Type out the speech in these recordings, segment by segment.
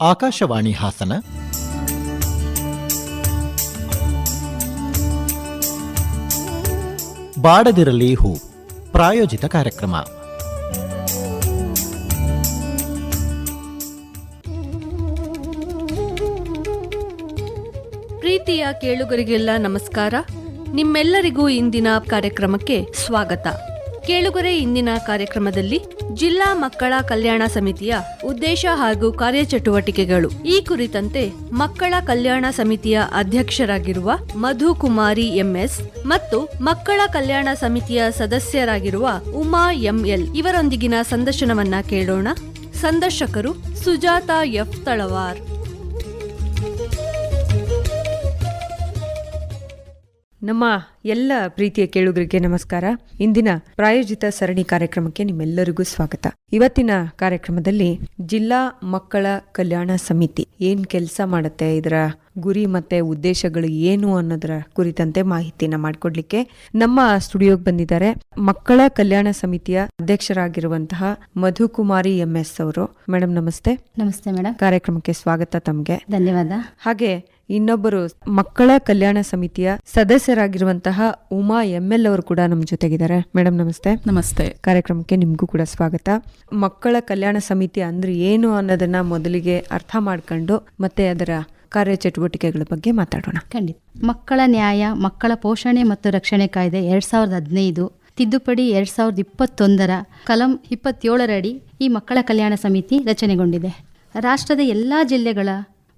ಆಕಾಶವಾಣಿ ಹಾಸನ. ಬಾಡದಿರಲಿ ಹೂ, ಪ್ರಾಯೋಜಿತ ಕಾರ್ಯಕ್ರಮ. ಪ್ರೀತಿಯ ಕೇಳುಗರಿಗೆಲ್ಲ ನಮಸ್ಕಾರ. ನಿಮ್ಮೆಲ್ಲರಿಗೂ ಇಂದಿನ ಕಾರ್ಯಕ್ರಮಕ್ಕೆ ಸ್ವಾಗತ. ಕೇಳುಗರೆ, ಇಂದಿನ ಕಾರ್ಯಕ್ರಮದಲ್ಲಿ ಜಿಲ್ಲಾ ಮಕ್ಕಳ ಕಲ್ಯಾಣ ಸಮಿತಿಯ ಉದ್ದೇಶ ಹಾಗೂ ಕಾರ್ಯಚಟುವಟಿಕೆಗಳು. ಈ ಕುರಿತಂತೆ ಮಕ್ಕಳ ಕಲ್ಯಾಣ ಸಮಿತಿಯ ಅಧ್ಯಕ್ಷರಾಗಿರುವ ಮಧು ಕುಮಾರಿ ಎಂಎಸ್ ಮತ್ತು ಮಕ್ಕಳ ಕಲ್ಯಾಣ ಸಮಿತಿಯ ಸದಸ್ಯರಾಗಿರುವ ಉಮಾ ಎಂಎಲ್ ಇವರೊಂದಿಗಿನ ಸಂದರ್ಶನವನ್ನ ಕೇಳೋಣ. ಸಂದರ್ಶಕರು ಸುಜಾತಾ ಎಫ್ ತಳವಾರ್. ನಮ್ಮ ಎಲ್ಲ ಪ್ರೀತಿಯ ಕೇಳುಗರಿಗೆ ನಮಸ್ಕಾರ. ಇಂದಿನ ಪ್ರಾಯೋಜಿತ ಸರಣಿ ಕಾರ್ಯಕ್ರಮಕ್ಕೆ ನಿಮ್ಮೆಲ್ಲರಿಗೂ ಸ್ವಾಗತ. ಇವತ್ತಿನ ಕಾರ್ಯಕ್ರಮದಲ್ಲಿ ಜಿಲ್ಲಾ ಮಕ್ಕಳ ಕಲ್ಯಾಣ ಸಮಿತಿ ಏನ್ ಕೆಲಸ ಮಾಡುತ್ತೆ ಇದರ ಗುರಿ ಮತ್ತೆ ಉದ್ದೇಶಗಳು ಏನು ಅನ್ನೋದರ ಕುರಿತಂತೆ ಮಾಹಿತಿನ ಮಾಡಿಕೊಡ್ಲಿಕ್ಕೆ ನಮ್ಮ ಸ್ಟುಡಿಯೋಗೆ ಬಂದಿದ್ದಾರೆ ಮಕ್ಕಳ ಕಲ್ಯಾಣ ಸಮಿತಿಯ ಅಧ್ಯಕ್ಷರಾಗಿರುವಂತಹ ಮಧುಕುಮಾರಿ ಎಂ ಎಸ್ ಅವರು. ಮೇಡಮ್ ನಮಸ್ತೆ. ನಮಸ್ತೆ ಮೇಡಮ್ ಕಾರ್ಯಕ್ರಮಕ್ಕೆ ಸ್ವಾಗತ ತಮಗೆ. ಧನ್ಯವಾದ. ಹಾಗೆ ಇನ್ನೊಬ್ಬರು ಮಕ್ಕಳ ಕಲ್ಯಾಣ ಸಮಿತಿಯ ಸದಸ್ಯರಾಗಿರುವಂತಹ ಉಮಾ ಎಂ ಎಲ್ ಅವರು ಕೂಡ ನಮ್ಮ ಜೊತೆಗಿದ್ದಾರೆ. ಮೇಡಮ್ ನಮಸ್ತೆ. ನಮಸ್ತೆ. ಕಾರ್ಯಕ್ರಮಕ್ಕೆ ನಿಮಗೂ ಕೂಡ ಸ್ವಾಗತ. ಮಕ್ಕಳ ಕಲ್ಯಾಣ ಸಮಿತಿ ಅಂದ್ರೆ ಏನು ಅನ್ನೋದನ್ನ ಮೊದಲಿಗೆ ಅರ್ಥ ಮಾಡ್ಕೊಂಡು ಮತ್ತೆ ಅದರ ಕಾರ್ಯಚಟುವಟಿಕೆಗಳ ಬಗ್ಗೆ ಮಾತಾಡೋಣ. ಖಂಡಿತ. ಮಕ್ಕಳ ನ್ಯಾಯ ಮಕ್ಕಳ ಪೋಷಣೆ ಮತ್ತು ರಕ್ಷಣೆ ಕಾಯ್ದೆ ಎರಡ್ ಸಾವಿರದ ಹದಿನೈದು ತಿದ್ದುಪಡಿ ಎರಡ್ ಸಾವಿರದ ಇಪ್ಪತ್ತೊಂದರ ಕಲಂ ಇಪ್ಪತ್ತೇಳರಡಿ ಈ ಮಕ್ಕಳ ಕಲ್ಯಾಣ ಸಮಿತಿ ರಚನೆಗೊಂಡಿದೆ. ರಾಷ್ಟ್ರದ ಎಲ್ಲ ಜಿಲ್ಲೆಗಳ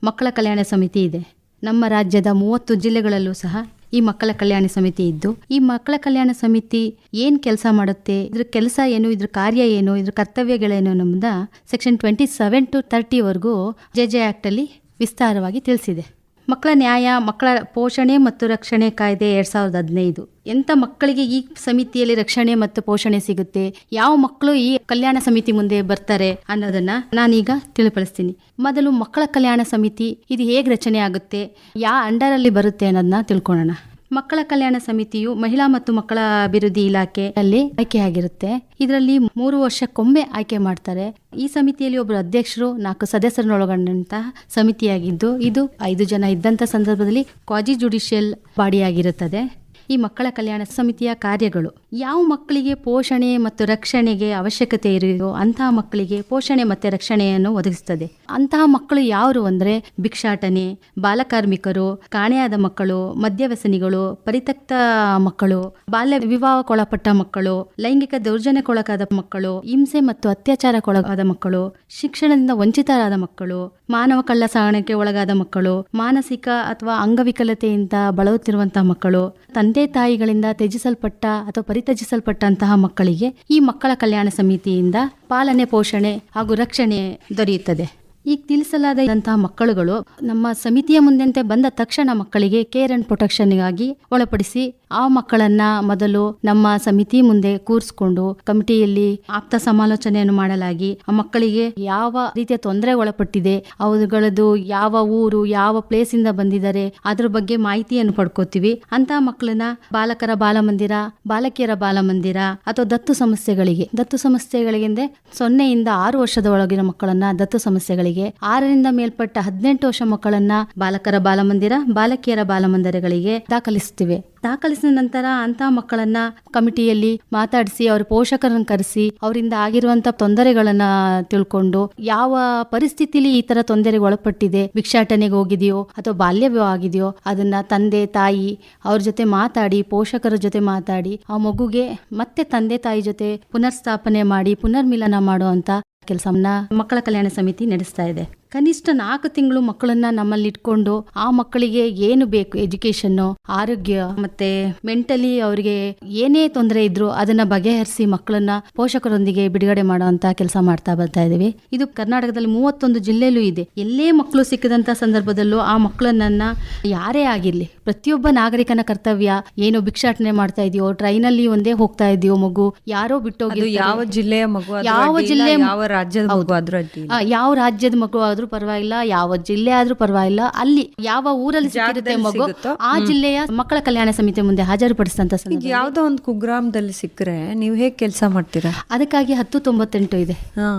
ಮಕ್ಕಳ ಕಲ್ಯಾಣ ಸಮಿತಿ ಇದೆ. ನಮ್ಮ ರಾಜ್ಯದ ಮೂವತ್ತು ಜಿಲ್ಲೆಗಳಲ್ಲೂ ಸಹ ಈ ಮಕ್ಕಳ ಕಲ್ಯಾಣ ಸಮಿತಿ ಇದ್ದು, ಈ ಮಕ್ಕಳ ಕಲ್ಯಾಣ ಸಮಿತಿ ಏನ್ ಕೆಲಸ ಮಾಡುತ್ತೆ, ಇದ್ರ ಕೆಲಸ ಏನು, ಇದ್ರ ಕಾರ್ಯ ಏನು, ಇದ್ರ ಕರ್ತವ್ಯಗಳೇನು ಅನ್ನೋದ ಸೆಕ್ಷನ್ ಟ್ವೆಂಟಿ ಸೆವೆನ್ ಟು ತರ್ಟಿವರೆಗೂ ಜೆ ಜೆ ಆಕ್ಟ್ ಅಲ್ಲಿ ವಿಸ್ತಾರವಾಗಿ ತಿಳಿಸಿದೆ. ಮಕ್ಕಳ ನ್ಯಾಯ, ಮಕ್ಕಳ ಪೋಷಣೆ ಮತ್ತು ರಕ್ಷಣೆ ಕಾಯ್ದೆ ಎರಡ್ ಸಾವಿರದ ಹದಿನೈದು. ಎಂಥ ಮಕ್ಕಳಿಗೆ ಈ ಸಮಿತಿಯಲ್ಲಿ ರಕ್ಷಣೆ ಮತ್ತು ಪೋಷಣೆ ಸಿಗುತ್ತೆ? ಯಾವ ಮಕ್ಕಳು ಈ ಕಲ್ಯಾಣ ಸಮಿತಿ ಮುಂದೆ ಬರ್ತಾರೆ ಅನ್ನೋದನ್ನ ನಾನೀಗ ತಿಳಿಪಡಿಸ್ತೀನಿ. ಮೊದಲು ಮಕ್ಕಳ ಕಲ್ಯಾಣ ಸಮಿತಿ, ಇದು ಹೇಗೆ ರಚನೆ ಆಗುತ್ತೆ ಯಾವ ಅಂಡರಲ್ಲಿ ಬರುತ್ತೆ ಅನ್ನೋದನ್ನ ತಿಳ್ಕೊಳ್ಳೋಣ ಮಕ್ಕಳ ಕಲ್ಯಾಣ ಸಮಿತಿಯು ಮಹಿಳಾ ಮತ್ತು ಮಕ್ಕಳ ಅಭಿವೃದ್ಧಿ ಇಲಾಖೆಯಲ್ಲಿ ಆಯ್ಕೆಯಾಗಿರುತ್ತೆ ಇದರಲ್ಲಿ ಮೂರು ವರ್ಷಕ್ಕೊಮ್ಮೆ ಆಯ್ಕೆ ಮಾಡ್ತಾರೆ. ಈ ಸಮಿತಿಯಲ್ಲಿ ಒಬ್ಬರು ಅಧ್ಯಕ್ಷರು, ನಾಲ್ಕು ಸದಸ್ಯರನ್ನೊಳಗೊಂಡಂತಹ ಸಮಿತಿಯಾಗಿದ್ದು, ಇದು ಐದು ಜನ ಇದ್ದಂಥ ಸಂದರ್ಭದಲ್ಲಿ ಕ್ವಾಜಿ ಜುಡಿಷಿಯಲ್ ಬಾಡಿಯಾಗಿರುತ್ತದೆ ಈ ಮಕ್ಕಳ ಕಲ್ಯಾಣ ಸಮಿತಿಯ ಕಾರ್ಯಗಳು ಯಾವ ಮಕ್ಕಳಿಗೆ ಪೋಷಣೆ ಮತ್ತು ರಕ್ಷಣೆಗೆ ಅವಶ್ಯಕತೆ ಇರೋ ಅಂತಹ ಮಕ್ಕಳಿಗೆ ಪೋಷಣೆ ಮತ್ತು ರಕ್ಷಣೆಯನ್ನು ಒದಗಿಸುತ್ತದೆ ಅಂತಹ ಮಕ್ಕಳು ಯಾರು ಅಂದ್ರೆ ಭಿಕ್ಷಾಟನೆ, ಬಾಲಕಾರ್ಮಿಕರು, ಕಾಣೆಯಾದ ಮಕ್ಕಳು, ಮದ್ಯವ್ಯಸನಿಗಳು, ಪರಿತಕ್ತ ಮಕ್ಕಳು, ಬಾಲ್ಯ ವಿವಾಹಕ್ಕೊಳಪಟ್ಟ ಮಕ್ಕಳು, ಲೈಂಗಿಕ ದೌರ್ಜನ್ಯಕ್ಕೊಳಗಾದ ಮಕ್ಕಳು, ಹಿಂಸೆ ಮತ್ತು ಅತ್ಯಾಚಾರಕ್ಕೊಳಗಾದ ಮಕ್ಕಳು, ಶಿಕ್ಷಣದಿಂದ ವಂಚಿತರಾದ ಮಕ್ಕಳು, ಮಾನವ ಕಳ್ಳ ಸಾಗಣೆಗೆ ಒಳಗಾದ ಮಕ್ಕಳು, ಮಾನಸಿಕ ಅಥವಾ ಅಂಗವಿಕಲತೆಯಿಂದ ಬಳಲುತ್ತಿರುವಂತಹ ಮಕ್ಕಳು, ತಂದೆ ತಾಯಿಗಳಿಂದ ತ್ಯಜಿಸಲ್ಪಟ್ಟ ಅಥವಾ ಪರಿತ್ಯಜಿಸಲ್ಪಟ್ಟಂತಹ ಮಕ್ಕಳಿಗೆ ಈ ಮಕ್ಕಳ ಕಲ್ಯಾಣ ಸಮಿತಿಯಿಂದ ಪಾಲನೆ, ಪೋಷಣೆ ಹಾಗೂ ರಕ್ಷಣೆ ದೊರೆಯುತ್ತದೆ. ಈಗ ತಿಳಿಸಲಾದಂತಹ ಮಕ್ಕಳುಗಳು ನಮ್ಮ ಸಮಿತಿಯ ಮುಂದಂತೆ ಬಂದ ತಕ್ಷಣ ಮಕ್ಕಳಿಗೆ ಕೇರ್ ಅಂಡ್ ಪ್ರೊಟೆಕ್ಷನ್ಗಾಗಿ ಒಳಪಡಿಸಿ ಆ ಮಕ್ಕಳನ್ನ ಮೊದಲು ನಮ್ಮ ಸಮಿತಿ ಮುಂದೆ ಕೂರಿಸ್ಕೊಂಡು ಕಮಿಟಿಯಲ್ಲಿ ಆಪ್ತ ಸಮಾಲೋಚನೆಯನ್ನು ಮಾಡಲಾಗಿ ಆ ಮಕ್ಕಳಿಗೆ ಯಾವ ರೀತಿಯ ತೊಂದರೆ ಒಳಪಟ್ಟಿದೆ, ಅವುಗಳದ್ದು ಯಾವ ಊರು, ಯಾವ ಪ್ಲೇಸ್ ಇಂದ ಬಂದಿದ್ದಾರೆ, ಅದ್ರ ಬಗ್ಗೆ ಮಾಹಿತಿಯನ್ನು ಪಡ್ಕೋತೀವಿ. ಅಂತ ಮಕ್ಕಳನ್ನ ಬಾಲಕರ ಬಾಲಮಂದಿರ, ಬಾಲಕಿಯರ ಬಾಲಮಂದಿರ ಅಥವಾ ದತ್ತು ಸಮಸ್ಯೆಗಳಿಗೆ, ದತ್ತು ಸಮಸ್ಯೆಗಳಿಗೆಂದ್ರೆ ಸೊನ್ನೆಯಿಂದ ಆರು ವರ್ಷದ ಒಳಗಿನ ಮಕ್ಕಳನ್ನ ದತ್ತು ಸಮಸ್ಯೆಗಳಿಗೆ, ಆರರಿಂದ ಮೇಲ್ಪಟ್ಟ ಹದಿನೆಂಟು ವರ್ಷ ಮಕ್ಕಳನ್ನ ಬಾಲಕರ ಬಾಲಮಂದಿರ, ಬಾಲಕಿಯರ ಬಾಲಮಂದಿರಗಳಿಗೆ ದಾಖಲಿಸ್ತೀವಿ. ದಾಖಲಿಸಿದ ನಂತರ ಅಂತ ಮಕ್ಕಳನ್ನ ಕಮಿಟಿಯಲ್ಲಿ ಮಾತಾಡಿಸಿ, ಅವ್ರ ಪೋಷಕರನ್ನ ಕರೆಸಿ, ಅವರಿಂದ ಆಗಿರುವಂತ ತೊಂದರೆಗಳನ್ನ ತಿಳ್ಕೊಂಡು ಯಾವ ಪರಿಸ್ಥಿತಿಲಿ ಈ ತರ ತೊಂದರೆಗೆ ಒಳಪಟ್ಟಿದೆ ಭಿಕ್ಷಾಟನೆಗೆ ಹೋಗಿದೆಯೋ ಅಥವಾ ಬಾಲ್ಯ ಆಗಿದೆಯೋ ಅದನ್ನ ತಂದೆ, ತಾಯಿ ಅವ್ರ ಜೊತೆ ಮಾತಾಡಿ, ಪೋಷಕರ ಜೊತೆ ಮಾತಾಡಿ, ಆ ಮಗುಗೆ ಮತ್ತೆ ತಂದೆ, ತಾಯಿ ಜೊತೆ ಪುನರ್ಸ್ಥಾಪನೆ ಮಾಡಿ, ಪುನರ್ಮಿಲನ ಮಾಡುವಂತ ಕೆಲಸವನ್ನ ಮಕ್ಕಳ ಕಲ್ಯಾಣ ಸಮಿತಿ ನಡೆಸ್ತಾ ಇದೆ. ಕನಿಷ್ಠ ನಾಲ್ಕು ತಿಂಗಳು ಮಕ್ಕಳನ್ನ ನಮ್ಮಲ್ಲಿ ಇಟ್ಕೊಂಡು ಆ ಮಕ್ಕಳಿಗೆ ಏನು ಬೇಕು ಎಜುಕೇಶನ್ ಆರೋಗ್ಯ ಮತ್ತೆ ಮೆಂಟಲಿ ಅವರಿಗೆ ಏನೇ ತೊಂದರೆ ಇದ್ರು ಅದನ್ನ ಬಗೆಹರಿಸಿ ಮಕ್ಕಳನ್ನ ಪೋಷಕರೊಂದಿಗೆ ಬಿಡುಗಡೆ ಮಾಡುವಂತ ಕೆಲಸ ಮಾಡ್ತಾ ಬರ್ತಾ ಇದೀವಿ ಇದು ಕರ್ನಾಟಕದಲ್ಲಿ ಮೂವತ್ತೊಂದು ಜಿಲ್ಲೆಲೂ ಇದೆ. ಎಲ್ಲೇ ಮಕ್ಕಳು ಸಿಕ್ಕಿದಂತ ಸಂದರ್ಭದಲ್ಲೂ ಆ ಮಕ್ಕಳನ್ನ ಯಾರೇ ಆಗಿರ್ಲಿ ಪ್ರತಿಯೊಬ್ಬ ನಾಗರಿಕನ ಕರ್ತವ್ಯ ಏನು ಭಿಕ್ಷಾಟನೆ ಮಾಡ್ತಾ ಇದೆಯೋ ಟ್ರೈನಲ್ಲಿ ಒಂದೇ ಹೋಗ್ತಾ ಇದೆಯೋ ಮಗು ಯಾರೋ ಬಿಟ್ಟೋಗಿ ಅದು ಯಾವ ಜಿಲ್ಲೆಯ ಮಗು ಯಾವ ಜಿಲ್ಲೆ ಯಾವ ರಾಜ್ಯದ ಮಗು ಆದ್ರೂ ಆ, ಯಾವ ರಾಜ್ಯದ ಮಗು ಆದ್ರೂ ಆದ್ರೂ ಪರವಾಗಿಲ್ಲ ಯಾವ ಜಿಲ್ಲೆ ಆದ್ರೂ ಪರವಾಗಿಲ್ಲ ಅಲ್ಲಿ ಯಾವ ಊರಲ್ಲಿ ಜಾಗದಲ್ಲಿ ಮಗು ಆ ಜಿಲ್ಲೆಯ ಮಕ್ಕಳ ಕಲ್ಯಾಣ ಸಮಿತಿ ಮುಂದೆ ಹಾಜರುಪಡಿಸಿದಂತ ಯಾವ್ದೋ ಒಂದು ಕುಗ್ರಾಮದಲ್ಲಿ ಸಿಕ್ಕರೆ ನೀವು ಹೇಗೆ ಕೆಲಸ ಮಾಡ್ತೀರಾ? ಅದಕ್ಕಾಗಿ ಹತ್ತು ತೊಂಬತ್ತೆಂಟು ಇದೆ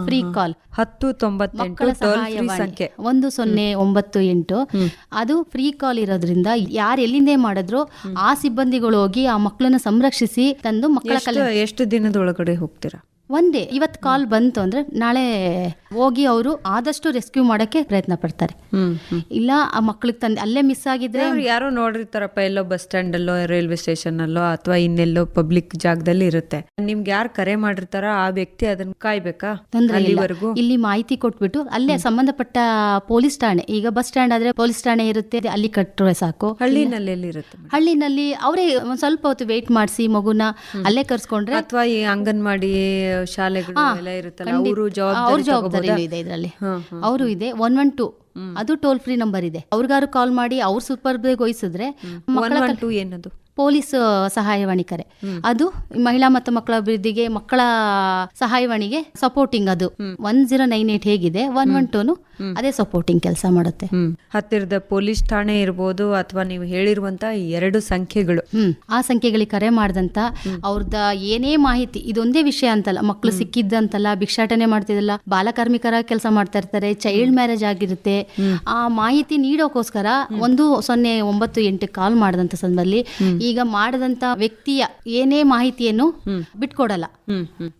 ಫ್ರೀ ಕಾಲ್ ಹತ್ತು ತೊಂಬತ್ತೆಂಟು ಸಂಖ್ಯೆ. ಒಂದು ಸೊನ್ನೆ ಒಂಬತ್ತು ಎಂಟು. ಅದು ಫ್ರೀ ಕಾಲ್ ಇರೋದ್ರಿಂದ ಯಾರು ಎಲ್ಲಿಂದೇ ಮಾಡಿದ್ರು ಆ ಸಿಬ್ಬಂದಿಗಳು ಹೋಗಿ ಆ ಮಕ್ಕಳನ್ನ ಸಂರಕ್ಷಿಸಿ ತಂದು ಮಕ್ಕಳ ಎಷ್ಟು ಕಲ್ಯಾಣ ಎಷ್ಟು ದಿನದೊಳಗಡೆ ಹೋಗ್ತೀರಾ? ಒಂದೇ ಇವತ್ತು ಕಾಲ್ ಬಂತು ಅಂದ್ರೆ ನಾಳೆ ಹೋಗಿ ಅವರು ಆದಷ್ಟು ರೆಸ್ಕ್ಯೂ ಮಾಡಕ್ಕೆ ಪ್ರಯತ್ನ ಪಡ್ತಾರೆ. ಇಲ್ಲ ಆ ಮಕ್ಳಿಗೆ ತಂದೆ ಅಲ್ಲೇ ಮಿಸ್ ಆಗಿದ್ರೆ ಯಾರೋ ನೋಡಿರ್ತಾರಪ್ಪ ಎಲ್ಲೋ ಬಸ್ ಸ್ಟ್ಯಾಂಡ್ ಅಲ್ಲೋ ರೈಲ್ವೆ ಸ್ಟೇಷನ್ ಅಲ್ಲೋ ಅಥವಾ ಇನ್ನೆಲ್ಲೋ ಪಬ್ಲಿಕ್ ಜಾಗದಲ್ಲಿ ಇರುತ್ತೆ. ನಿಮ್ಗೆ ಯಾರು ಕರೆ ಮಾಡಿರ್ತಾರ ಆ ವ್ಯಕ್ತಿ ಅದನ್ನ ಕಾಯ್ಬೇಕಾ? ತೊಂದ್ರೆ ಇಲ್ಲ. ಅಲ್ಲಿವರೆಗೂ? ಇಲ್ಲಿ ಮಾಹಿತಿ ಕೊಟ್ಬಿಟ್ಟು ಅಲ್ಲೇ ಸಂಬಂಧಪಟ್ಟ ಪೊಲೀಸ್ ಠಾಣೆ ಈಗ ಬಸ್ ಸ್ಟ್ಯಾಂಡ್ ಆದ್ರೆ ಪೊಲೀಸ್ ಠಾಣೆ ಇರುತ್ತೆ ಅಲ್ಲಿ ಕಟ್ಟರೆ ಸಾಕು. ಹಳ್ಳಿನಲ್ಲಿ ಇರುತ್ತೆ? ಹಳ್ಳಿನಲ್ಲಿ ಅವರೇ ಒಂದ್ ಸ್ವಲ್ಪ ಹೊತ್ತು ವೇಟ್ ಮಾಡಿಸಿ ಮಗುನ ಅಲ್ಲೇ ಕರ್ಸ್ಕೊಂಡ್ರೆ ಅಥವಾ ಈ ಅಂಗನವಾಡಿ ಶಾಲೆಗಳು ಎಲ್ಲ ಇರುತ್ತಲ್ಲ ಖಂಡಿತ. ಅವರು ಅವ್ರ ಜವಾಬ್ದಾರಿ ಜವಾಬ್ದಾರಿ ಇದೆ ಇದರಲ್ಲಿ. ಅವರು ಇದೆ. ಒನ್ ಒನ್ ಟೂ ಅದು ಟೋಲ್ ಫ್ರೀ ನಂಬರ್ ಇದೆ. ಅವ್ರಿಗಾರು ಕಾಲ್ ಮಾಡಿ ಅವ್ರ ಸೂಪರ್ ವಹಿಸಿದ್ರೆ ಟು ಏನದು? ಪೊಲೀಸ್ ಸಹಾಯವಾಣಿ ಕರೆ. ಅದು ಮಹಿಳಾ ಮತ್ತು ಮಕ್ಕಳ ಅಭಿವೃದ್ಧಿಗೆ ಮಕ್ಕಳ ಸಹಾಯವಾಣಿಗೆ ಸಪೋರ್ಟಿಂಗ್ ಅದು. ಒನ್ ಜೀರೋ ನೈನ್ ಏಟ್ ಹೇಗಿದೆ. ಒನ್ ಒನ್ ಟೂನು ಅದೇ ಸಪೋರ್ಟಿಂಗ್ ಕೆಲಸ ಮಾಡುತ್ತೆ. ಹತ್ತಿರದ ಪೊಲೀಸ್ ಠಾಣೆ ಇರ್ಬೋದು ಅಥವಾ ನೀವು ಹೇಳಿರುವಂತ ಎರಡು ಸಂಖ್ಯೆಗಳು. ಆ ಸಂಖ್ಯೆಗಳಿಗೆ ಕರೆ ಮಾಡ್ದಂತ ಅವ್ರದ ಏನೇ ಮಾಹಿತಿ ಇದೊಂದೇ ವಿಷಯ ಅಂತಲ್ಲ ಮಕ್ಕಳು ಸಿಕ್ಕಿದ್ದಂತಲ್ಲ ಭಿಕ್ಷಾಟನೆ ಮಾಡ್ತಿದಲ್ಲ ಬಾಲಕಾರ್ಮಿಕರ ಕೆಲಸ ಮಾಡ್ತಾ ಇರ್ತಾರೆ ಚೈಲ್ಡ್ ಮ್ಯಾರೇಜ್ ಆಗಿರುತ್ತೆ. ಆ ಮಾಹಿತಿ ನೀಡೋಕೋಸ್ಕರ ಒಂದು ಸೊನ್ನೆ ಒಂಬತ್ತು ಎಂಟು ಕಾಲ್ ಮಾಡಿದಂತ ಸಂದರ್ಭದಲ್ಲಿ ಈಗ ಮಾಡದಂತ ವ್ಯಕ್ತಿಯ ಏನೇ ಮಾಹಿತಿಯನ್ನು ಬಿಟ್ಕೊಡಲ್ಲ.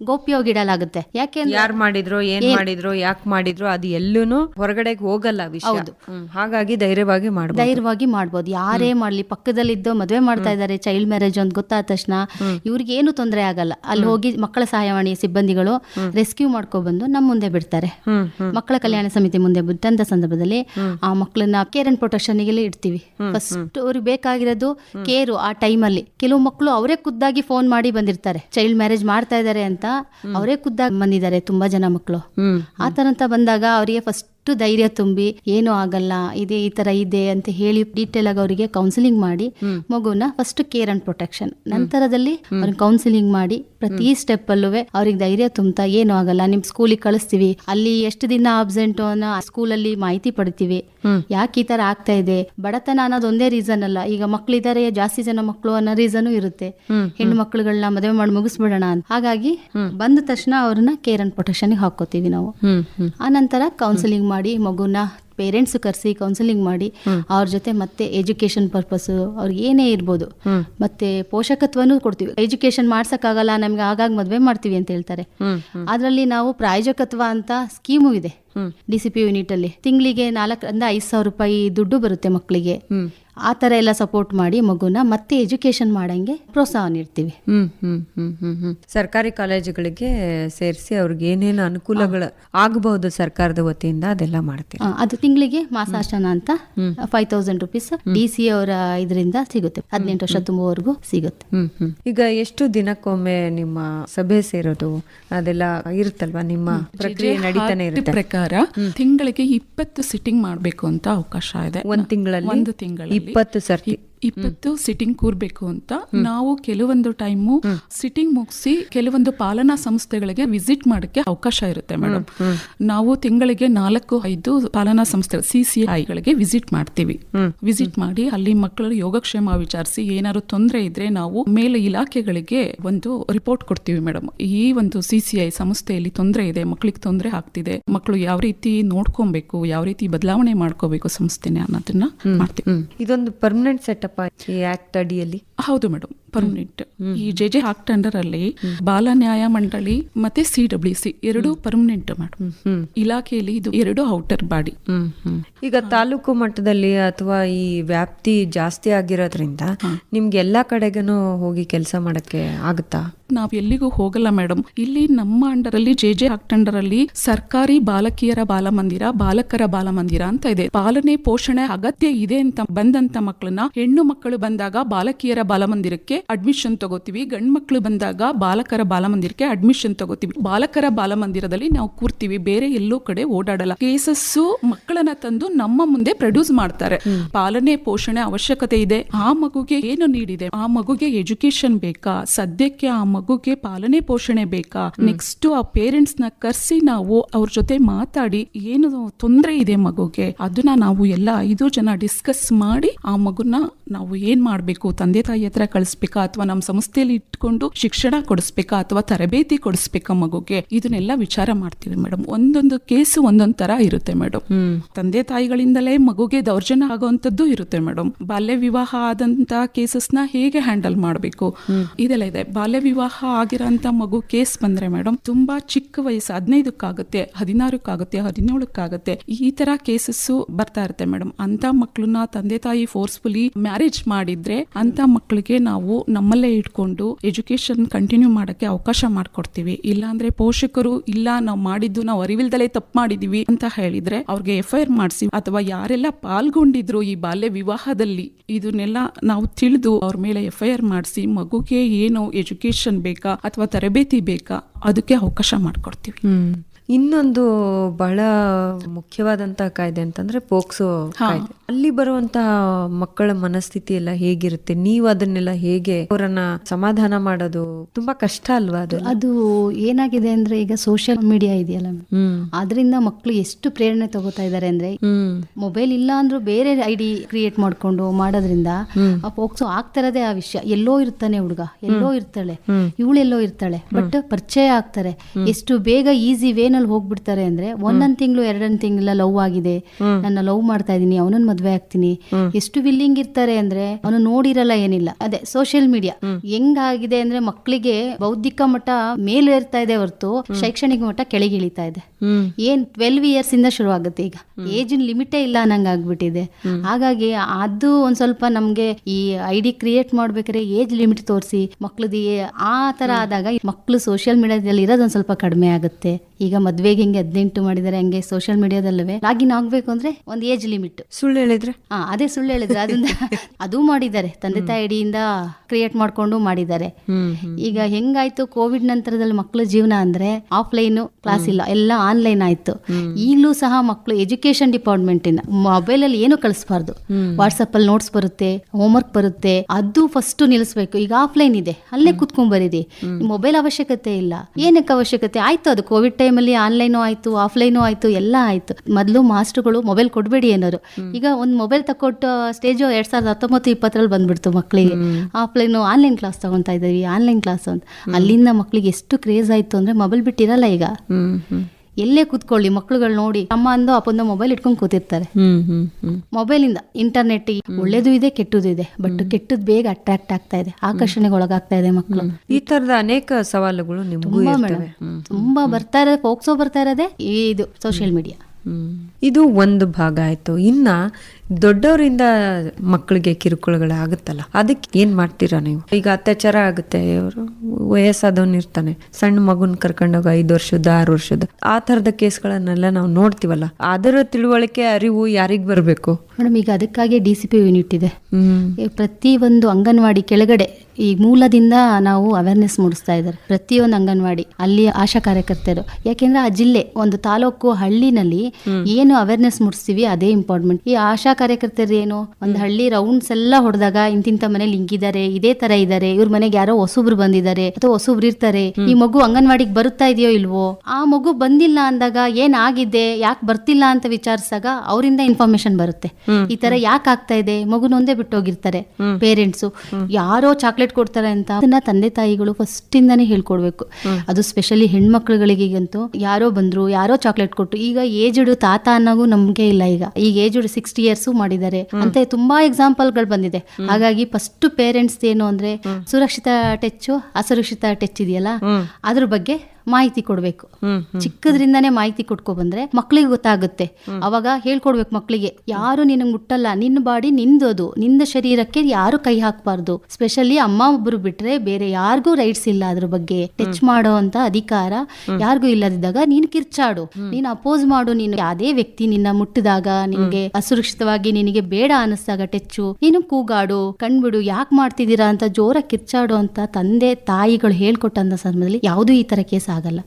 ಗೋಪ್ಯವಾಗಿ ಇಡಲಾಗುತ್ತೆ. ಯಾಕೆ ಯಾರು ಮಾಡಿದ್ರು ಏನ್ ಮಾಡಿದ್ರು ಯಾಕೆ ಮಾಡಿದ್ರು ಅದು ಎಲ್ಲೂನು ಹೊರಗಡೆ ಹೋಗಲ್ಲ ವಿಷಯ. ಹ್ಮ್. ಹಾಗಾಗಿ ಧೈರ್ಯವಾಗಿ ಮಾಡ್ಬೋದು. ಧೈರ್ಯವಾಗಿ ಮಾಡ್ಬೋದು. ಯಾರೇ ಮಾಡ್ಲಿ ಪಕ್ಕದಲ್ಲಿದ್ದೋ ಮದುವೆ ಮಾಡ್ತಾ ಇದ್ದಾರೆ ಚೈಲ್ಡ್ ಮ್ಯಾರೇಜ್ ಅಂತ ಗೊತ್ತಾದ ತಕ್ಷಣ ಇವ್ರಿಗೆ ಏನು ತೊಂದರೆ ಆಗಲ್ಲ. ಅಲ್ಲಿ ಹೋಗಿ ಮಕ್ಕಳ ಸಹಾಯವಾಣಿ ಸಿಬ್ಬಂದಿಗಳು ರೆಸ್ಕ್ಯೂ ಮಾಡ್ಕೊಬಂದು ನಮ್ಮ ಮುಂದೆ ಬಿಡ್ತಾರೆ. ಮಕ್ಕಳ ಕಲ್ಯಾಣ ಸಮಿತಿ ಮುಂದೆ ಬಿಟ್ಟಂತ ಸಂದರ್ಭದಲ್ಲಿ ಆ ಮಕ್ಕಳನ್ನ ಕೇರ್ ಅಂಡ್ ಪ್ರೊಟೆಕ್ಷನ್ ಇಡ್ತೀವಿ. ಫಸ್ಟ್ ಅವ್ರಿಗೆ ಬೇಕಾಗಿರೋದು ಕೇರು ಆ ಟೈಮಲ್ಲಿ ಕೆಲವು ಮಕ್ಕಳು ಅವರೇ ಖುದ್ದಾಗಿ ಫೋನ್ ಮಾಡಿ ಬಂದಿರ್ತಾರೆ. ಚೈಲ್ಡ್ ಮ್ಯಾರೇಜ್ ಮಾಡ್ತಾ ಇದ್ದಾರೆ ಅಂತ ಅವರೇ ಖುದ್ದಾಗಿ ಬಂದಿದ್ದಾರೆ ತುಂಬಾ ಜನ ಮಕ್ಕಳು ಹ್ಮ್ ಆ ತರ ಅಂತ ಬಂದಾಗ ಅವರಿಗೆ ಫಸ್ಟ್ ಧೈರ್ಯ ತುಂಬಿ ಏನೂ ಆಗಲ್ಲ ಇದೆ ಈ ತರ ಇದೆ ಅಂತ ಹೇಳಿ ಡೀಟೇಲ್ ಆಗಿ ಅವರಿಗೆ ಕೌನ್ಸಿಲಿಂಗ್ ಮಾಡಿ ಮಗುನ ಫಸ್ಟ್ ಕೇರ್ ಅಂಡ್ ಪ್ರೊಟೆಕ್ಷನ್ ನಂತರದಲ್ಲಿ ಅವ್ರ ಕೌನ್ಸಿಲಿಂಗ್ ಮಾಡಿ ಪ್ರತಿ ಸ್ಟೆಪ್ ಅಲ್ಲೂ ಅವ್ರಿಗೆ ಧೈರ್ಯ ತುಂಬ್ತಾ ಏನೂ ಆಗಲ್ಲ ನಿಮ್ ಸ್ಕೂಲಿಗೆ ಕಳಿಸ್ತೀವಿ ಅಲ್ಲಿ ಎಷ್ಟು ದಿನ ಅಬ್ಸೆಂಟ್ ಸ್ಕೂಲ್ ಅಲ್ಲಿ ಮಾಹಿತಿ ಪಡಿತೀವಿ. ಯಾಕೆ ಈ ತರ ಆಗ್ತಾ ಇದೆ? ಬಡತನ ಅನ್ನೋದು ಒಂದೇ ರೀಸನ್ ಅಲ್ಲ. ಈಗ ಮಕ್ಳಿದಾರೆ ಜಾಸ್ತಿ ಜನ ಮಕ್ಕಳು ಅನ್ನೋ ರೀಸನ್ ಇರುತ್ತೆ. ಹೆಣ್ಣು ಮಕ್ಕಳುಗಳನ್ನ ಮದುವೆ ಮಾಡಿ ಮುಗಿಸ್ಬಿಡೋಣ ಅಂತ. ಹಾಗಾಗಿ ಬಂದ ತಕ್ಷಣ ಅವ್ರನ್ನ ಕೇರ್ ಅಂಡ್ ಪ್ರೊಟೆಕ್ಷನ್ ಹಾಕೋತೀವಿ ನಾವು. ಆ ನಂತರ ಕೌನ್ಸಿಲಿಂಗ್ ಮಾಡಿ ಮಗುನ ಪೇರೆಂಟ್ಸ್ ಕರೆಸಿ ಕೌನ್ಸಿಲಿಂಗ್ ಮಾಡಿ ಅವ್ರ ಜೊತೆ ಮತ್ತೆ ಎಜುಕೇಶನ್ ಪರ್ಪಸ್ ಅವ್ರಿಗೆ ಏನೇ ಇರ್ಬೋದು. ಮತ್ತೆ ಪೋಷಕತ್ವನೂ ಕೊಡ್ತೀವಿ. ಎಜುಕೇಶನ್ ಮಾಡ್ಸಕ್ಕಾಗಲ್ಲ ನಮ್ಗೆ ಆಗಾಗ ಮದ್ವೆ ಮಾಡ್ತೀವಿ ಅಂತ ಹೇಳ್ತಾರೆ. ಅದರಲ್ಲಿ ನಾವು ಪ್ರಾಯೋಜಕತ್ವ ಅಂತ ಸ್ಕೀಮು ಇದೆ. ಡಿಸಿಪಿ ಸಿ ಪಿ ಯೂನಿಟ್ ಅಲ್ಲಿ ತಿಂಗಳಿಗೆ ನಾಲ್ಕರಿಂದ ಐದು ಸಾವಿರ ರೂಪಾಯಿ ದುಡ್ಡು ಬರುತ್ತೆ ಮಕ್ಕಳಿಗೆ ಆ ಥರ ಎಲ್ಲ ಸಪೋರ್ಟ್ ಮಾಡಿ ಮಗುನ ಮತ್ತೆ ಎಜುಕೇಶನ್ ಮಾಡಂಗೆ ಪ್ರೋತ್ಸಾಹ ನೀಡ್ತೀವಿ. ಹ್ಮ್ ಹ್ಮ್ ಹ್ಮ್ ಹ್ಮ್ ಹ್ಮ್. ಸರ್ಕಾರಿ ಕಾಲೇಜುಗಳಿಗೆ ಸೇರಿಸಿ ಅವ್ರಿಗೆ ಏನೇನು ಅನುಕೂಲಗಳು ಆಗಬಹುದು ಸರ್ಕಾರದ ವತಿಯಿಂದ ಅದೆಲ್ಲ ಮಾಡ್ತೀವಿ. ಅದು ತಿಂಗಳಿಗೆ ಮಾಸಾಶನ ಅಂತ five thousand rupees D C ಅವರ ಇದರಿಂದ ಸಿಗುತ್ತೆ. ಹದಿನೆಂಟು ವರ್ಷ ತುಂಬುವವರೆಗೂ ಸಿಗುತ್ತೆ. ಹ್ಮ್ ಹ್ಮ್. ಈಗ ಎಷ್ಟು ದಿನಕ್ಕೊಮ್ಮೆ ನಿಮ್ಮ ಸಭೆ ಸೇರೋದು ಅದೆಲ್ಲ ಇರುತ್ತಲ್ವಾ? ನಿಮ್ಮ ಪ್ರಕ್ರಿಯೆ ನಡೀತಾನೆ ಇರುತ್ತೆ. ಪ್ರಕಾರ ತಿಂಗಳಿಗೆ ಇಪ್ಪತ್ತು ಸಿಟ್ಟಿಂಗ್ ಮಾಡಬೇಕು ಅಂತ ಅವಕಾಶ ಇದೆ. ಒಂದು ತಿಂಗಳಲ್ಲಿ ಒಂದು ತಿಂಗಳಲ್ಲಿ ಇಪ್ಪತ್ತು ಸರ್ತಿ. ಇಪ್ಪತ್ತು ಸಿಟ್ಟಿಂಗ್ ಕೂರ್ಬೇಕು ಅಂತ. ನಾವು ಕೆಲವೊಂದು ಟೈಮು ಸಿಟ್ಟಿಂಗ್ ಮುಗಿಸಿ ಕೆಲವೊಂದು ಪಾಲನಾ ಸಂಸ್ಥೆಗಳಿಗೆ ವಿಸಿಟ್ ಮಾಡಕ್ಕೆ ಅವಕಾಶ ಇರುತ್ತೆ ಮೇಡಮ್ ನಾವು ತಿಂಗಳಿಗೆ ನಾಲ್ಕು ಐದು ಪಾಲನಾ ಸಂಸ್ಥೆ ಸಿ ಸಿ ಐಗಳಿಗೆ ವಿಸಿಟ್ ಮಾಡ್ತೀವಿ. ವಿಸಿಟ್ ಮಾಡಿ ಅಲ್ಲಿ ಮಕ್ಕಳು ಯೋಗಕ್ಷೇಮ ವಿಚಾರಿಸಿ ಏನಾದ್ರು ತೊಂದರೆ ಇದ್ರೆ ನಾವು ಮೇಲೆ ಇಲಾಖೆಗಳಿಗೆ ಒಂದು ರಿಪೋರ್ಟ್ ಕೊಡ್ತೀವಿ ಮೇಡಮ್ ಈ ಒಂದು ಸಿ ಸಿ ಐ ಸಂಸ್ಥೆಯಲ್ಲಿ ತೊಂದರೆ ಇದೆ ಮಕ್ಕಳಿಗೆ ತೊಂದರೆ ಆಗ್ತಿದೆ ಮಕ್ಕಳು ಯಾವ ರೀತಿ ನೋಡ್ಕೊಬೇಕು ಯಾವ ರೀತಿ ಬದಲಾವಣೆ ಮಾಡ್ಕೋಬೇಕು ಸಂಸ್ಥೆನ ಅನ್ನೋದನ್ನ ಮಾಡ್ತೀವಿ. ಇದೊಂದು ಪರ್ಮನೆಂಟ್ ಸೆಟಪ್ ಈ ಆಕ್ಟ್ ಅಡಿಯಲ್ಲಿ? ಹೌದು ಮೇಡಮ್ ಪರ್ಮನೆಂಟ್. ಈ ಜೆ ಜೆ ಆಕ್ಟ್ ಅಂಡರ್ ಅಲ್ಲಿ ಬಾಲ ನ್ಯಾಯ ಮಂಡಳಿ ಮತ್ತೆ ಸಿ ಡಬ್ಲ್ಯೂ ಸಿ ಎರಡು ಪರ್ಮನೆಂಟ್ ಮಾಡಿ. ಇಲಾಖೆಯಲ್ಲಿ ಇದು ಎರಡು ಔಟರ್ ಬಾಡಿ. ಈಗ ತಾಲೂಕು ಮಟ್ಟದಲ್ಲಿ ಅಥವಾ ಈ ವ್ಯಾಪ್ತಿ ಜಾಸ್ತಿ ಆಗಿರೋದ್ರಿಂದ ನಿಮ್ಗೆ ಎಲ್ಲಾ ಕಡೆಗೂ ಹೋಗಿ ಕೆಲಸ ಮಾಡಕ್ಕೆ ಆಗುತ್ತಾ? ನಾವು ಎಲ್ಲಿಗೂ ಹೋಗಲ್ಲ ಮೇಡಮ್ ಇಲ್ಲಿ ನಮ್ಮ ಅಂಡರ್ ಅಲ್ಲಿ ಜೆ ಜೆ ಆಕ್ಟ್ ಅಂಡರ್ ಅಲ್ಲಿ ಸರ್ಕಾರಿ ಬಾಲಕಿಯರ ಬಾಲಮಂದಿರ ಬಾಲಕರ ಬಾಲಮಂದಿರ ಅಂತ ಇದೆ. ಪಾಲನೆ ಪೋಷಣೆ ಅಗತ್ಯ ಇದೆ ಅಂತ ಬಂದಂತ ಮಕ್ಕಳನ್ನ ಹೆಣ್ಣು ಮಕ್ಕಳು ಬಂದಾಗ ಬಾಲಕಿಯರ ಬಾಲಮಂದಿರಕ್ಕೆ ಅಡ್ಮಿಷನ್ ತಗೋತೀವಿ. ಗಂಡ್ ಮಕ್ಳು ಬಂದಾಗ ಬಾಲಕರ ಬಾಲಮಂದಿರಕ್ಕೆ ಅಡ್ಮಿಷನ್ ತಗೋತೀವಿ. ಬಾಲಕರ ಬಾಲಮಂದಿರದಲ್ಲಿ ನಾವು ಕೂರ್ತೀವಿ. ಬೇರೆ ಎಲ್ಲೋ ಕಡೆ ಓಡಾಡಲ್ಲ. ಕೇಸಸ್ ಮಕ್ಕಳನ್ನ ತಂದು ನಮ್ಮ ಮುಂದೆ ಪ್ರೊಡ್ಯೂಸ್ ಮಾಡ್ತಾರೆ. ಪಾಲನೆ ಪೋಷಣೆ ಅವಶ್ಯಕತೆ ಇದೆ. ಆ ಮಗುಗೆ ಏನು ನೀಡಿದೆ? ಆ ಮಗುಗೆ ಎಜುಕೇಶನ್ ಬೇಕಾ? ಸದ್ಯಕ್ಕೆ ಆ ಮಗುಗೆ ಪಾಲನೆ ಪೋಷಣೆ ಬೇಕಾ? ನೆಕ್ಸ್ಟ್ ಆ ಪೇರೆಂಟ್ಸ್ನ ಕರ್ಸಿ ನಾವು ಅವ್ರ ಜೊತೆ ಮಾತಾಡಿ ಏನು ತೊಂದರೆ ಇದೆ ಮಗುಗೆ? ಅದನ್ನ ನಾವು ಎಲ್ಲ ಐದು ಜನ ಡಿಸ್ಕಸ್ ಮಾಡಿ ಆ ಮಗುನ ನಾವು ಏನ್ ಮಾಡ್ಬೇಕು? ತಂದೆ ತಾಯಿ ಹತ್ರ ಕಳಿಸ್ಬೇಕಾ. ಅಥವಾ ನಮ್ಮ ಸಂಸ್ಥೆಯಲ್ಲಿ ಇಟ್ಕೊಂಡು ಶಿಕ್ಷಣ ಕೊಡಿಸ್ಬೇಕಾ ಅಥವಾ ತರಬೇತಿ ಕೊಡಿಸ್ಬೇಕಾ ಮಗುಗೆ? ಇದನ್ನೆಲ್ಲ ವಿಚಾರ ಮಾಡ್ತೀವಿ ಮೇಡಮ್ ಒಂದೊಂದು ಕೇಸು ಒಂದೊಂದ್ ತರ ಇರುತ್ತೆ ಮೇಡಮ್ ತಂದೆ ತಾಯಿಗಳಿಂದಲೇ ಮಗುಗೆ ದೌರ್ಜನ್ಯ ಆಗುವಂತದ್ದು ಇರುತ್ತೆ ಮೇಡಮ್ ಬಾಲ್ಯ ವಿವಾಹ ಆದಂತ ಕೇಸಸ್ನ ಹೇಗೆ ಹ್ಯಾಂಡಲ್ ಮಾಡಬೇಕು? ಇದೆಲ್ಲ ಇದೆ. ಬಾಲ್ಯ ವಿವಾಹ ಆಗಿರೋಂತ ಮಗು ಕೇಸ್ ಬಂದ್ರೆ ಮೇಡಮ್ ತುಂಬಾ ಚಿಕ್ಕ ವಯಸ್ಸು ಹದಿನೈದಕ್ಕಾಗುತ್ತೆ ಹದಿನಾರಕ್ಕಾಗುತ್ತೆ ಹದಿನೇಳಕ್ಕಾಗುತ್ತೆ ಈ ತರ ಕೇಸಸ್ ಬರ್ತಾ ಇರುತ್ತೆ ಮೇಡಮ್ ಅಂತ ಮಕ್ಕಳನ್ನ ತಂದೆ ತಾಯಿ ಫೋರ್ಸ್ಫುಲಿ ಮ್ಯಾರೇಜ್ ಮಾಡಿದ್ರೆ ಅಂತ ಮಕ್ಕಳಿಗೆ ನಾವು ನಮ್ಮಲ್ಲೇ ಇಟ್ಕೊಂಡು ಎಜುಕೇಶನ್ ಕಂಟಿನ್ಯೂ ಮಾಡಕ್ಕೆ ಅವಕಾಶ ಮಾಡ್ಕೊಡ್ತೀವಿ. ಇಲ್ಲಾಂದ್ರೆ ಪೋಷಕರು, ಇಲ್ಲ, ನಾವು ಮಾಡಿದ್ದು, ನಾವು ಅರಿವಿಲ್ದಲೇ ತಪ್ಪು ಮಾಡಿದೀವಿ ಅಂತ ಹೇಳಿದ್ರೆ ಅವ್ರಿಗೆ ಎಫ್ ಐ ಆರ್ ಮಾಡಿಸಿ ಅಥವಾ ಯಾರೆಲ್ಲ ಪಾಲ್ಗೊಂಡಿದ್ರು ಈ ಬಾಲ್ಯ ವಿವಾಹದಲ್ಲಿ, ಇದನ್ನೆಲ್ಲ ನಾವು ತಿಳಿದು ಅವ್ರ ಮೇಲೆ ಎಫ್ ಐ ಆರ್ ಮಾಡಿಸಿ ಮಗುಗೆ ಏನು ಎಜುಕೇಶನ್ ಬೇಕಾ ಅಥವಾ ತರಬೇತಿ ಬೇಕಾ, ಅದಕ್ಕೆ ಅವಕಾಶ ಮಾಡ್ಕೊಡ್ತೀವಿ. ಇನ್ನೊಂದು ಬಹಳ ಮುಖ್ಯವಾದಂತಹ ಕಾಯ್ದೆ ಅಂತಂದ್ರೆ ಪೋಕ್ಸೋ ಕಾಯ್ದೆ. ಅಲ್ಲಿ ಬರುವಂತಹ ಮಕ್ಕಳ ಮನಸ್ಥಿತಿ ಎಲ್ಲ ಹೇಗಿರುತ್ತೆ? ನೀವು ಅದನ್ನೆಲ್ಲ ಹೇಗೆ ಅವರನ್ನ ಸಮಾಧಾನ ಮಾಡೋದು? ತುಂಬಾ ಕಷ್ಟ ಅಲ್ವಾ ಅದು? ಅದು ಏನಾಗಿದೆ ಅಂದ್ರೆ ಈಗ ಸೋಷಿಯಲ್ ಮೀಡಿಯಾ ಇದೆಯಲ್ಲ ಅದರಿಂದ ಮಕ್ಕಳು ಎಷ್ಟು ಪ್ರೇರಣೆ ತಗೋತಾ ಇದ್ದಾರೆ ಅಂದ್ರೆ ಮೊಬೈಲ್ ಇಲ್ಲ ಅಂದ್ರೂ ಬೇರೆ ಐಡಿ ಕ್ರಿಯೇಟ್ ಮಾಡ್ಕೊಂಡು ಮಾಡೋದ್ರಿಂದ ಆ ಪೋಕ್ಸೋ ಆಗ್ತಿರೋದೇ ಆ ವಿಷಯ. ಎಲ್ಲೋ ಇರ್ತಾನೆ ಹುಡುಗ ಎಲ್ಲೋ ಇರ್ತಾಳೆ ಇವಳೆಲ್ಲೋ ಇರ್ತಾಳೆ ಬಟ್ ಪರಿಚಯ ಆಗ್ತಾರೆ. ಎಷ್ಟು ಬೇಗ ಈಸಿ ವೇನಲ್ಲಿ ಹೋಗ್ಬಿಡ್ತಾರೆ ಅಂದ್ರೆ ಒಂದೊಂದ್ ತಿಂಗಳು ಎರಡೊಂದ್ ತಿಂಗಳ ಲವ್ ಆಗಿದೆ. ನನ್ನ ಲವ್ ಮಾಡ್ತಾ ಇದೀನಿ ಅವನನ್ನ ಮದ್ವೆ ಆಗ್ತೀನಿ. ಎಷ್ಟು ವಿಲ್ಲಿಂಗ್ ಇರ್ತಾರೆ ಅಂದ್ರೆ ಅವನು ನೋಡಿರಲ್ಲ ಏನಿಲ್ಲ. ಅದೇ ಸೋಷಿಯಲ್ ಮೀಡಿಯಾ ಹೆಂಗಾಗಿದೆ ಅಂದ್ರೆ ಮಕ್ಕಳಿಗೆ ಬೌದ್ಧಿಕ ಮಟ್ಟ ಮೇಲೇರ್ತಾ ಇದೆ ಹೊರತು ಶೈಕ್ಷಣಿಕ ಮಟ್ಟ ಕೆಳಗಿಳಿತಾ ಇದೆ. ಏನ್ ಟ್ವೆಲ್ವ್ ಇಯರ್ಸ್ ಇಂದ ಶುರು ಆಗುತ್ತೆ ಈಗ. ಏಜ್ ಲಿಮಿಟೇ ಇಲ್ಲ ಅನ್ನಂಗ್ ಆಗ್ಬಿಟ್ಟಿದೆ. ಹಾಗಾಗಿ ಅದು ಒಂದ್ ಸ್ವಲ್ಪ ನಮ್ಗೆ ಈ ಐ ಡಿ ಕ್ರಿಯೇಟ್ ಮಾಡ್ಬೇಕಾದ್ರೆ ಏಜ್ ಲಿಮಿಟ್ ತೋರಿಸಿ ಮಕ್ಳದ್ದು ಆ ತರ ಆದಾಗ ಮಕ್ಕಳು ಸೋಷಿಯಲ್ ಮೀಡಿಯಾದಲ್ಲಿ ಇರೋದು ಒಂದ್ ಸ್ವಲ್ಪ ಕಡಿಮೆ ಆಗುತ್ತೆ. ಈಗ ಮದ್ವೆಗೆ ಹಿಂಗೆ ಹದಿನೆಂಟು ಮಾಡಿದಾರೆ ಹಂಗೆ ಸೋಷಿಯಲ್ ಮೀಡಿಯಾದಲ್ಲವೇ ಲಾಗಿನ್ ಆಗ್ಬೇಕು ಅಂದ್ರೆ ಒಂದ್ ಏಜ್ ಲಿಮಿಟ್ ಸುಳ್ಳು ಹೇಳಿದ್ರೆ? ಹಾ ಅದೇ ಸುಳ್ಳು ಹೇಳಿದ್ರೆ. ಅದನ್ನ ಅದು ಮಾಡಿದ್ದಾರೆ. ತಂದೆ ತಾಯಿ ಕ್ರಿಯೇಟ್ ಮಾಡ್ಕೊಂಡು ಮಾಡಿದ್ದಾರೆ. ಈಗ ಹೆಂಗಾಯ್ತು ಕೋವಿಡ್ ನಂತರದಲ್ಲಿ ಮಕ್ಕಳ ಜೀವನ ಅಂದ್ರೆ ಆಫ್ಲೈನ್ ಕ್ಲಾಸ್ ಇಲ್ಲ ಎಲ್ಲ ಆನ್ಲೈನ್ ಆಯ್ತು. ಈಗಲೂ ಸಹ ಮಕ್ಕಳು ಎಜುಕೇಶನ್ ಡಿಪಾರ್ಟ್ಮೆಂಟ್ ಇಂದ ಮೊಬೈಲ್ ಅಲ್ಲಿ ಏನು ಕಳಿಸಬಾರ್ದು. ವಾಟ್ಸಪ್ ಅಲ್ಲಿ ನೋಟ್ಸ್ ಬರುತ್ತೆ ಹೋಮ್ವರ್ಕ್ ಬರುತ್ತೆ ಅದು ಫಸ್ಟ್ ನಿಲ್ಲಿಸ್ಬೇಕು. ಈಗ ಆಫ್ಲೈನ್ ಇದೆ ಅಲ್ಲೇ ಕುತ್ಕೊಂಡ್ ಬರೀರಿ. ಮೊಬೈಲ್ ಅವಶ್ಯಕತೆ ಇಲ್ಲ. ಏನಕ್ಕೆ ಅವಶ್ಯಕತೆ? ಆಯ್ತು ಅದು ಕೋವಿಡ್ ಟೈಮಲ್ಲಿ ಆನ್ಲೈನು ಆಯ್ತು ಆಫ್ಲೈನು ಆಯ್ತು ಎಲ್ಲ ಆಯ್ತು. ಮೊದಲು ಮಾಸ್ಟರ್ಗಳು ಮೊಬೈಲ್ ಕೊಡಬೇಡಿ ಅನ್ನೋರು. ಈಗ ಒಂದು ಮೊಬೈಲ್ ತಕೊಟ್ಟು ಸ್ಟೇಜು ಎರಡು ಸಾವಿರದ ಹತ್ತೊಂಬತ್ತು ಇಪ್ಪತ್ತರಲ್ಲಿ ಬಂದ್ಬಿಡ್ತು ಮಕ್ಕಳಿಗೆ ಆಫ್ಲೈನು ಆನ್ಲೈನ್ ಕ್ಲಾಸ್ ತೊಗೊತಾ ಇದ್ದೀವಿ ಆನ್ಲೈನ್ ಕ್ಲಾಸ್ ಅಂತ. ಅಲ್ಲಿಂದ ಮಕ್ಕಳಿಗೆ ಎಷ್ಟು ಕ್ರೇಜ್ ಆಯ್ತು ಅಂದ್ರೆ ಮೊಬೈಲ್ ಬಿಟ್ಟಿರಲ್ಲ ಈಗ. ಎಲ್ಲೇ ಕೂತ್ಕೊಳ್ಳಿ ಮಕ್ಕಳುಗಳು ನೋಡಿ. ಅಮ್ಮ ಅಂದು ಅಪ್ಪಂದು ಮೊಬೈಲ್ ಇಟ್ಕೊಂಡು ಕೂತಿರ್ತಾರೆ. ಮೊಬೈಲಿಂದ ಮೊಬೈಲ್ ಇಂದ ಇಂಟರ್ನೆಟ್ ಒಳ್ಳೇದು ಇದೆ ಕೆಟ್ಟದು ಇದೆ ಬಟ್ ಕೆಟ್ಟದ್ ಬೇಗ ಅಟ್ರಾಕ್ಟ್ ಆಗ್ತಾ ಇದೆ. ಆಕರ್ಷಣೆಗೆ ಒಳಗಾಗ್ತಾ ಇದೆ ಮಕ್ಕಳು. ಈ ತರದ ಅನೇಕ ಸವಾಲುಗಳು ತುಂಬಾ ಇರ್ತವೆ. ತುಂಬಾ ಬರ್ತಾ ಇರೋದೇ ಫೋಕ್ಸೋ ಬರ್ತಾ ಇರೋದೇ ಇದು ಸೋಷಿಯಲ್ ಮೀಡಿಯಾ. ಇದು ಒಂದು ಭಾಗ ಆಯ್ತು. ಇನ್ನ ದೊಡ್ಡವರಿಂದ ಮಕ್ಕಳಿಗೆ ಕಿರುಕುಳಗಳಾಗುತ್ತಲ್ಲ ಅದಕ್ಕೆ ಏನು ಮಾಡ್ತೀರಾ ನೀವು? ಈಗ ಅತ್ಯಾಚಾರ ಆಗುತ್ತೆ ಅವರು ವಯಸ್ಸಾದವನ್ ಇರ್ತಾನೆ ಸಣ್ಣ ಮಗುನ್ ಕರ್ಕೊಂಡೋಗ ಐದು ವರ್ಷದ ಆರು ವರ್ಷದ ಆ ತರದ ಕೇಸ್ಗಳನ್ನೆಲ್ಲ ನಾವು ನೋಡ್ತೀವಲ್ಲ ಅದರ ತಿಳುವಳಿಕೆ ಅರಿವು ಯಾರಿಗೆ ಬರಬೇಕು? ಮೇಡಮ್ ಈಗ ಅದಕ್ಕಾಗಿ ಡಿ ಸಿ ಪಿ ಯೂನಿಟ್ ಇದೆ. ಪ್ರತಿ ಒಂದು ಅಂಗನವಾಡಿ ಕೆಳಗಡೆ ಈ ಮೂಲದಿಂದ ನಾವು ಅವೇರ್ನೆಸ್ ಮೂಡಿಸ್ತಾ ಇದ್ದಾರೆ. ಪ್ರತಿಯೊಂದು ಅಂಗನವಾಡಿ ಅಲ್ಲಿ ಆಶಾ ಕಾರ್ಯಕರ್ತರು ಯಾಕೆಂದ್ರೆ ಆ ಜಿಲ್ಲೆ ಒಂದು ತಾಲೂಕು ಹಳ್ಳಿನಲ್ಲಿ ಏನು ಅವೇರ್ನೆಸ್ ಮೂಡಿಸ್ತೀವಿ ಅದೇ ಇಂಪಾರ್ಟೆಂಟ್ ಈ ಆಶಾ ಕಾರ್ಯಕರ್ತರು ಏನು ಒಂದು ಹಳ್ಳಿ ರೌಂಡ್ಸ್ ಎಲ್ಲ ಹೊಡೆದಾಗ ಇಂತಿಂತ ಮನೇಲಿ ಹಿಂಗಿದ್ದಾರೆ ಇದೇ ತರ ಇದ್ದಾರೆ ಇವ್ರ ಮನೆಗೆ ಯಾರೋ ಹೊಸಬ್ರು ಬಂದಿದ್ದಾರೆ ಅಥವಾ ಹೊಸಬ್ರು ಇರ್ತಾರೆ ಈ ಮಗು ಅಂಗನವಾಡಿಗೆ ಬರುತ್ತಾ ಇದೆಯೋ ಇಲ್ವೋ ಆ ಮಗು ಬಂದಿಲ್ಲ ಅಂದಾಗ ಏನ್ ಆಗಿದೆ ಯಾಕೆ ಬರ್ತಿಲ್ಲ ಅಂತ ವಿಚಾರಿಸಿದಾಗ ಅವರಿಂದ ಇನ್ಫಾರ್ಮೇಶನ್ ಬರುತ್ತೆ. ಈ ತರ ಯಾಕೆ ಆಗ್ತಾ ಇದೆ ಮಗುನೊಂದೇ ಬಿಟ್ಟು ಹೋಗಿರ್ತಾರೆ ಪೇರೆಂಟ್ಸು ಯಾರೋ ಚಾಕ್ಲೇಟ್ ಕೊಡ್ತಾರೆ ಅಂತ ಅದನ್ನ ತಂದೆ ತಾಯಿಗಳು ಫಸ್ಟ್ ಇಂದಾನೆ ಹೇಳ್ಕೊಡ್ಬೇಕು. ಅದು ಸ್ಪೆಷಲಿ ಹೆಣ್ಮಕ್ಳುಗಳಿಗಂತೂ ಯಾರೋ ಬಂದ್ರು ಯಾರೋ ಚಾಕ್ಲೇಟ್ ಕೊಟ್ಟು ಈಗ ಏಜ್ಡ್ ತಾತ ಅನ್ನೋ ನಮ್ಗೆ ಇಲ್ಲ ಈಗ. ಈಗ ಏಜ್ಡ್ ಸಿಕ್ಸ್ಟಿ ಇಯರ್ಸ್ ಮಾಡಿದ್ದಾರೆ. ಅಂತ ತುಂಬಾ ಎಕ್ಸಾಂಪಲ್ಗಳು ಬಂದಿದೆ ಹಾಗಾಗಿ ಫಸ್ಟ್ ಪೇರೆಂಟ್ಸ್ ಏನು ಅಂದ್ರೆ ಸುರಕ್ಷಿತ ಟಚ್ ಅಸುರಕ್ಷಿತ ಟಚ್ ಇದೆಯಲ್ಲ? ಅದ್ರ ಬಗ್ಗೆ ಮಾಹಿತಿ ಕೊಡ್ಬೇಕು. ಚಿಕ್ಕದ್ರಿಂದಾನೇ ಮಾಹಿತಿ ಕೊಟ್ಕೊ ಬಂದ್ರೆ ಮಕ್ಳಿಗೆ ಗೊತ್ತಾಗುತ್ತೆ. ಅವಾಗ ಹೇಳ್ಕೊಡ್ಬೇಕು ಮಕ್ಳಿಗೆ ಯಾರು ನಿನಗೆ ಮುಟ್ಟಲ್ಲ ನಿನ್ನ ಬಾಡಿ ನಿಂದದು ನಿಂದ ಶರೀರಕ್ಕೆ ಯಾರು ಕೈ ಹಾಕ್ಬಾರ್ದು. ಸ್ಪೆಷಲಿ ಅಮ್ಮ ಒಬ್ರು ಬಿಟ್ರೆ ಬೇರೆ ಯಾರಿಗೂ ರೈಟ್ಸ್ ಇಲ್ಲ ಅದ್ರ ಬಗ್ಗೆ. ಟಚ್ ಮಾಡೋ ಅಂತ ಅಧಿಕಾರ ಯಾರಿಗೂ ಇಲ್ಲದಿದ್ದಾಗ ನೀನ್ ಕಿರ್ಚಾಡು. ನೀನ್ ಅಪೋಸ್ ಮಾಡು ನೀನು ಯಾವ್ದೇ ವ್ಯಕ್ತಿ ನಿನ್ನ ಮುಟ್ಟಿದಾಗ ನಿನ್ಗೆ ಅಸುರಕ್ಷಿತವಾಗಿ ನಿನಗೆ ಬೇಡ ಅನಿಸ್ದಾಗ ಟೆಚ್ಚು. ನೀನು ಕೂಗಾಡು ಕಣ್ಬಿಡು ಯಾಕೆ ಮಾಡ್ತಿದ್ದೀರಾ ಅಂತ ಜೋರ ಕಿರ್ಚಾಡು ಅಂತ ತಂದೆ ತಾಯಿಗಳು ಹೇಳ್ಕೊಟ್ಟಂತ ಸಂದರ್ಭದಲ್ಲಿ ಯಾವುದೂ ಈ ತರ ಕೇಸ್ ಆಗಲ್ಲ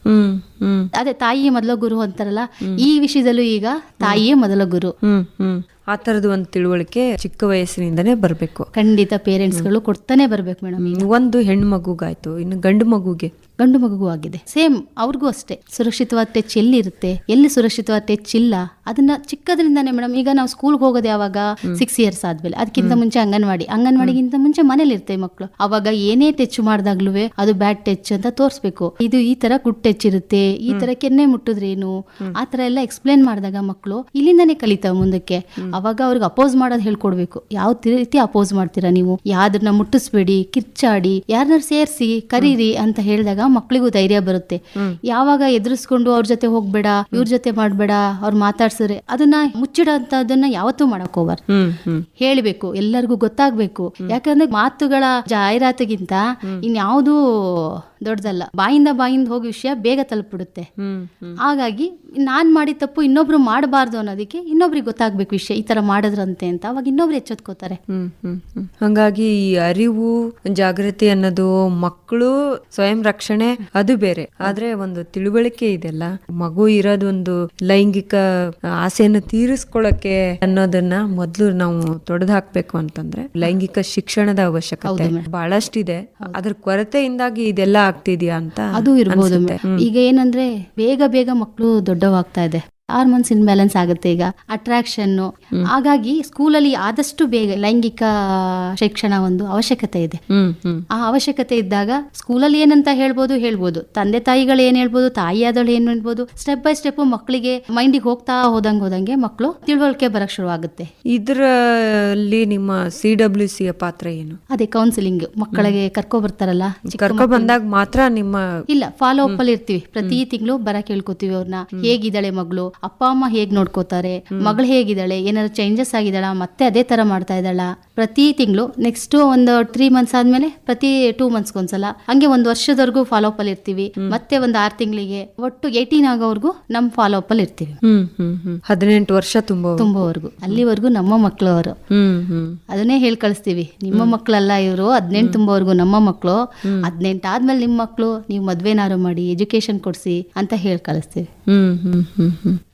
ಅದೇ ತಾಯಿಯೇ ಮೊದಲ ಗುರು ಅಂತಾರಲ್ಲ ಈ ವಿಷಯದಲ್ಲೂ ಈಗ ತಾಯಿಯೇ ಮೊದಲ ಗುರು. ಹ್ಮ್ ಹ್ಮ್. ಆ ತರದ ಒಂದು ತಿಳುವಳಿಕೆ ಚಿಕ್ಕ ವಯಸ್ಸಿನಿಂದನೇ ಬರಬೇಕು. ಖಂಡಿತ ಪೇರೆಂಟ್ಸ್ಗಳು ಕೊಡ್ತಾನೆ ಬರ್ಬೇಕು ಮೇಡಮ್ ಒಂದು ಹೆಣ್ಣು ಮಗುಗಾಯ್ತು ಇನ್ನು ಗಂಡು ಮಗುಗೆ. ಗಂಡು ಮಗುಗೂ ಆಗಿದೆ. ಸೇಮ್ ಅವ್ರಿಗೂ ಅಷ್ಟೇ. ಸುರಕ್ಷಿತವಾದ ಟಚ್ ಎಲ್ಲಿ ಇರುತ್ತೆ ಎಲ್ಲಿ ಸುರಕ್ಷಿತವಾದ ಟಚ್ ಇಲ್ಲ? ಅದನ್ನ ಚಿಕ್ಕದ್ರಿಂದಾನೇ ಮೇಡಮ್ ಈಗ ನಾವು ಸ್ಕೂಲ್ಗೆ ಹೋಗೋದು ಯಾವಾಗ? ಸಿಕ್ಸ್ ಇಯರ್ಸ್ ಆದ್ಮೇಲೆ. ಅದಕ್ಕಿಂತ ಮುಂಚೆ ಅಂಗನವಾಡಿ. ಅಂಗನವಾಡಿಗಿಂತ ಮುಂಚೆ ಮನೇಲಿ ಇರ್ತೇವೆ ಮಕ್ಕಳು ಅವಾಗ ಏನೇ ಟಚ್ ಮಾಡ್ದಾಗ್ಲೂ ಅದು ಬ್ಯಾಡ್ ಟಚ್ ಅಂತ ತೋರಿಸ್ಬೇಕು. ಇದು ಈ ತರ ಗುಡ್ ಟಚ್ ಇರುತ್ತೆ. ಈ ತರ ಕೆನ್ನೆ ಮುಟ್ಟಿದ್ರೇನು? ಆ ತರ ಎಲ್ಲ ಎಕ್ಸ್ಪ್ಲೇನ್ ಮಾಡಿದಾಗ ಮಕ್ಕಳು ಇಲ್ಲಿಂದಾನೇ ಕಲಿತಾವೆ ಮುಂದಕ್ಕೆ. ಅವಾಗ ಅವ್ರಿಗೆ ಅಪೋಸ್ ಮಾಡೋದು ಹೇಳ್ಕೊಡ್ಬೇಕು. ಯಾವ ರೀತಿ ಅಪೋಸ್ ಮಾಡ್ತೀರಾ ನೀವು? ಯಾವ್ದನ್ನ ಮುಟ್ಟಿಸ್ಬೇಡಿ ಕಿರ್ಚಾಡಿ ಯಾರನ್ನ ಸೇರಿಸಿ ಕರೀರಿ ಅಂತ ಹೇಳಿದಾಗ ಮಕ್ಕಳಿಗೂ ಧೈರ್ಯ ಬರುತ್ತೆ. ಯಾವಾಗ ಎದುರಿಸ್ಕೊಂಡು ಅವ್ರ ಜೊತೆ ಹೋಗ್ಬೇಡ ಇವ್ರ ಜೊತೆ ಮಾಡ್ಬೇಡ ಅವ್ರು ಮಾತಾಡ್ಸಿದ್ರೆ ಅದನ್ನ ಮುಚ್ಚಿಡೋಂಥದ್ದನ್ನ ಯಾವತ್ತೂ ಮಾಡಕ್ ಹೋಗ್ಬಾರ್ದು. ಹೇಳ್ಬೇಕು ಎಲ್ಲರಿಗೂ ಗೊತ್ತಾಗ್ಬೇಕು. ಯಾಕಂದ್ರೆ ಮಾತುಗಳ ಜಾಹೀರಾತಿಗಿಂತ ಇನ್ಯಾವುದೂ ದೊಡ್ಡದಲ್ಲ. ಬಾಯಿಂದ ಬಾಯಿಂದ ಹೋಗಿ ವಿಷಯ ಬೇಗ ತಲುಪಿಡುತ್ತೆ ಹಾಗಾಗಿ ನಾನ್ ಮಾಡಿದ ತಪ್ಪು ಇನ್ನೊಬ್ರು ಮಾಡಬಾರ್ದು ಅನ್ನೋದಕ್ಕೆ ಇನ್ನೊಬ್ರಿಗೆ ಗೊತ್ತಾಗ್ಬೇಕು ವಿಷಯ ಈ ತರ ಮಾಡಿದ್ರಂತೆ ಅಂತ. ಅವಾಗ ಇನ್ನೊಬ್ರು ಎಚ್ಚೆತ್ಕೋತಾರೆ. ಹ್ಮ್ ಹ್ಮ್ ಹ್ಮ್. ಹಂಗಾಗಿ ಈ ಅರಿವು ಜಾಗೃತಿ ಅನ್ನೋದು ಮಕ್ಕಳು ಸ್ವಯಂ ರಕ್ಷಣೆ ಅದು ಬೇರೆ. ಆದ್ರೆ ಒಂದು ತಿಳುವಳಿಕೆ ಇದೆಲ್ಲ ಮಗು ಇರೋದೊಂದು ಲೈಂಗಿಕ ಆಸೆಯನ್ನು ತೀರಿಸ್ಕೊಳಕ್ಕೆ ಅನ್ನೋದನ್ನ ಮೊದ್ಲು ನಾವು ತೊಡೆದು ಹಾಕ್ಬೇಕು ಅಂತಂದ್ರೆ ಲೈಂಗಿಕ ಶಿಕ್ಷಣದ ಅವಶ್ಯಕತೆ ಬಹಳಷ್ಟಿದೆ. ಅದ್ರ ಕೊರತೆಯಿಂದಾಗಿ ಇದೆಲ್ಲ ಆಗ್ತಿದ್ಯಾ ಅಂತ ಅದು ಇರ್ಬೋದು ಈಗ ಏನಂದ್ರೆ ಬೇಗ ಬೇಗ ಮಕ್ಕಳು ದೊಡ್ಡವಾಗ್ತಾ ಇದೆ ಹಾರ್ಮೋನ್ಸ್ ಇನ್ಬ್ಯಾಲೆನ್ಸ್ ಆಗುತ್ತೆ ಈಗ ಅಟ್ರಾಕ್ಷನ್ ಹಾಗಾಗಿ ಸ್ಕೂಲಲ್ಲಿ ಆದಷ್ಟು ಬೇಗ ಲೈಂಗಿಕ ಶಿಕ್ಷಣ ಒಂದು ಅವಶ್ಯಕತೆ ಇದೆ. ಆ ಅವಶ್ಯಕತೆ ಇದ್ದಾಗ ಸ್ಕೂಲಲ್ಲಿ ಏನಂತ ಹೇಳ್ಬೋದು ಹೇಳ್ಬೋದು. ತಂದೆ ತಾಯಿಗಳು ಏನ್ ಹೇಳ್ಬೋದು ತಾಯಿ ಆದಳು ಏನ್ ಹೇಳ್ಬೋದು. ಸ್ಟೆಪ್ ಬೈ ಸ್ಟೆಪ್ ಮಕ್ಕಳಿಗೆ ಮೈಂಡಿಗೆ ಹೋಗ್ತಾ ಹೋದಂಗೆ ಹೋದಂಗೆ ಮಕ್ಕಳು ತಿಳುವಳಿಕೆ ಬರಕ್ ಶುರು ಆಗುತ್ತೆ ಇದರಲ್ಲಿ ನಿಮ್ಮ ಸಿ ಡಬ್ಲ್ಯೂ ಸಿ ಪಾತ್ರ ಏನು? ಅದೇ ಕೌನ್ಸಿಲಿಂಗ್ ಮಕ್ಕಳಿಗೆ ಕರ್ಕೊ ಬರ್ತಾರಲ್ಲ ಕರ್ಕೊ ಬಂದಾಗ ಮಾತ್ರ ನಿಮ್ಮ ಇಲ್ಲ ಫಾಲೋ ಅಪ್ ಅಲ್ಲಿ ಇರ್ತೀವಿ. ಪ್ರತಿ ತಿಂಗಳು ಬರ ಕೇಳ್ಕೊತೀವಿ ಅವ್ರನ್ನ ಹೇಗಿದ್ದಾಳೆ ಮಗಳು? ಅಪ್ಪ ಅಮ್ಮ ಹೇಗ್ ನೋಡ್ಕೋತಾರೆ? ಮಗಳು ಹೇಗಿದ್ದಾಳೆ? ಏನಾದ್ರು ಚೇಂಜಸ್ ಆಗಿದಾಳ ಮತ್ತೆ ಅದೇ ತರ ಮಾಡ್ತಾ ಇದ್ದಾಳ? ಪ್ರತಿ ತಿಂಗಳು ನೆಕ್ಸ್ಟ್ ಒಂದು ತ್ರೀ ಮಂತ್ಸ್ ಆದ್ಮೇಲೆ ಪ್ರತಿ ಟೂ ಮಂತ್ಸ್ ಒಂದ್ಸಲ. ಹಂಗೆ ಒಂದು ವರ್ಷದವರೆಗೂ ಫಾಲೋ ಅಪ್ ಅಲ್ಲಿ ಇರ್ತೀವಿ. ಮತ್ತೆ ಒಂದು ಆರ್ ತಿಂಗಳಿಗೆ. ಒಟ್ಟು ಏಯ್ಟೀನ್ ಆಗೋವರೆಗೂ ನಮ್ ಫಾಲೋ ಅಪ್ ಅಲ್ಲಿ ಇರ್ತೀವಿ. ಹದಿನೆಂಟು ವರ್ಷ ತುಂಬ ತುಂಬವರೆಗೂ ಅಲ್ಲಿವರೆಗೂ ನಮ್ಮ ಮಕ್ಕಳು ಅವರು ಅದನ್ನೇ ಹೇಳಿ ಕಳಿಸ್ತೀವಿ. ನಿಮ್ಮ ಮಕ್ಕಳಲ್ಲ ಇವರು. ಹದಿನೆಂಟು ತುಂಬವರೆಗೂ ನಮ್ಮ ಮಕ್ಕಳು ಹದಿನೆಂಟು ಆದ್ಮೇಲೆ ನಿಮ್ಮ ಮಕ್ಕಳು ನೀವು ಮದ್ವೆನಾರು ಮಾಡಿ ಎಜುಕೇಶನ್ ಕೊಡ್ಸಿ ಅಂತ ಹೇಳಿ ಕಳಿಸ್ತೀವಿ.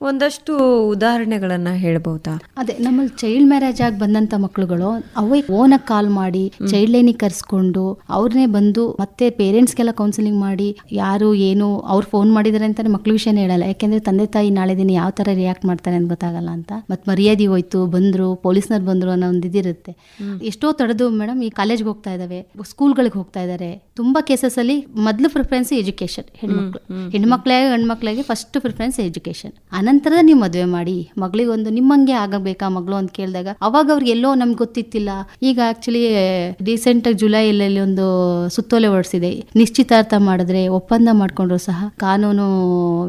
ಒಂದಷ್ಟು ಉದಾಹರಣೆಗಳನ್ನ ಹೇಳ್ಬಹುದಾ ಅದೇ ನಮ್ಮಲ್ಲಿ ಚೈಲ್ಡ್ ಮ್ಯಾರೇಜ್ ಆಗಿ ಬಂದಂತ ಮಕ್ಳುಗಳು ಅವೇ ಓನ ಕಾಲ್ ಮಾಡಿ ಚೈಲ್ಡ್ ಲೈನ್ ಕರ್ಸ್ಕೊಂಡು ಅವ್ರನ್ನೇ ಬಂದು ಮತ್ತೆ ಪೇರೆಂಟ್ಸ್ಗೆಲ್ಲ ಕೌನ್ಸಿಲಿಂಗ್ ಮಾಡಿ ಯಾರು ಏನು ಅವ್ರು ಫೋನ್ ಮಾಡಿದಾರೆ ಅಂತಾನೆ ಮಕ್ಳ ವಿಷಯನೇ ಹೇಳಲ್ಲ. ಯಾಕೆಂದ್ರೆ ತಂದೆ ತಾಯಿ ನಾಳೆ ದಿನ ಯಾವ ತರ ರಿಯಾಕ್ಟ್ ಮಾಡ್ತಾರೆ ಅಂತ ಗೊತ್ತಾಗಲ್ಲ ಅಂತ. ಮತ್ ಮರ್ಯಾದೆ ಹೋಯ್ತು ಬಂದ್ರು ಪೊಲೀಸ್ನವ್ರು ಬಂದ್ರು ಅನ್ನೋ ಒಂದು ಇದಿರುತ್ತೆ ಎಷ್ಟೋ ತಡೆದು ಮೇಡಮ್ ಈ ಕಾಲೇಜ್ಗೆ ಹೋಗ್ತಾ ಇದಾವೆ ಸ್ಕೂಲ್ಗಳಿಗೆ ಹೋಗ್ತಾ ಇದಾರೆ. ತುಂಬಾ ಕೇಸಸ್ ಅಲ್ಲಿ ಮೊದಲು ಪ್ರಿಫರೆನ್ಸ್ ಎಜುಕೇಶನ್ ಹೆಣ್ಮಕ್ಳು. ಹೆಣ್ಮಕ್ಳೇ ಗಂಡ್ಮಕ್ಳಿಗೆ ಫಸ್ಟ್ ಪ್ರಿಫರೆನ್ಸ್ ಎಜುಕೇಶನ್ ಅನಂತರ ನೀವು ಮದುವೆ ಮಾಡಿ, ಮಗಳಿಗೊಂದು ನಿಮ್ಮಂಗೆ ಆಗಬೇಕಾ ಮಗಳು ಅಂತ ಕೇಳಿದಾಗ ಅವಾಗ ಅವ್ರಿಗೆ ಎಲ್ಲೋ ನಮ್ಗೆ ಗೊತ್ತಿತ್ತಿಲ್ಲ. ಈಗ ಆಕ್ಚುಲಿ ರೀಸೆಂಟ್ ಆಗಿ ಜುಲೈಯಲ್ಲಿ ಒಂದು ಸುತ್ತೋಲೆ ಹೊರಡಿಸಿದೆ ನಿಶ್ಚಿತಾರ್ಥ ಮಾಡಿದ್ರೆ ಒಪ್ಪಂದ ಮಾಡ್ಕೊಂಡ್ರು ಸಹ ಕಾನೂನು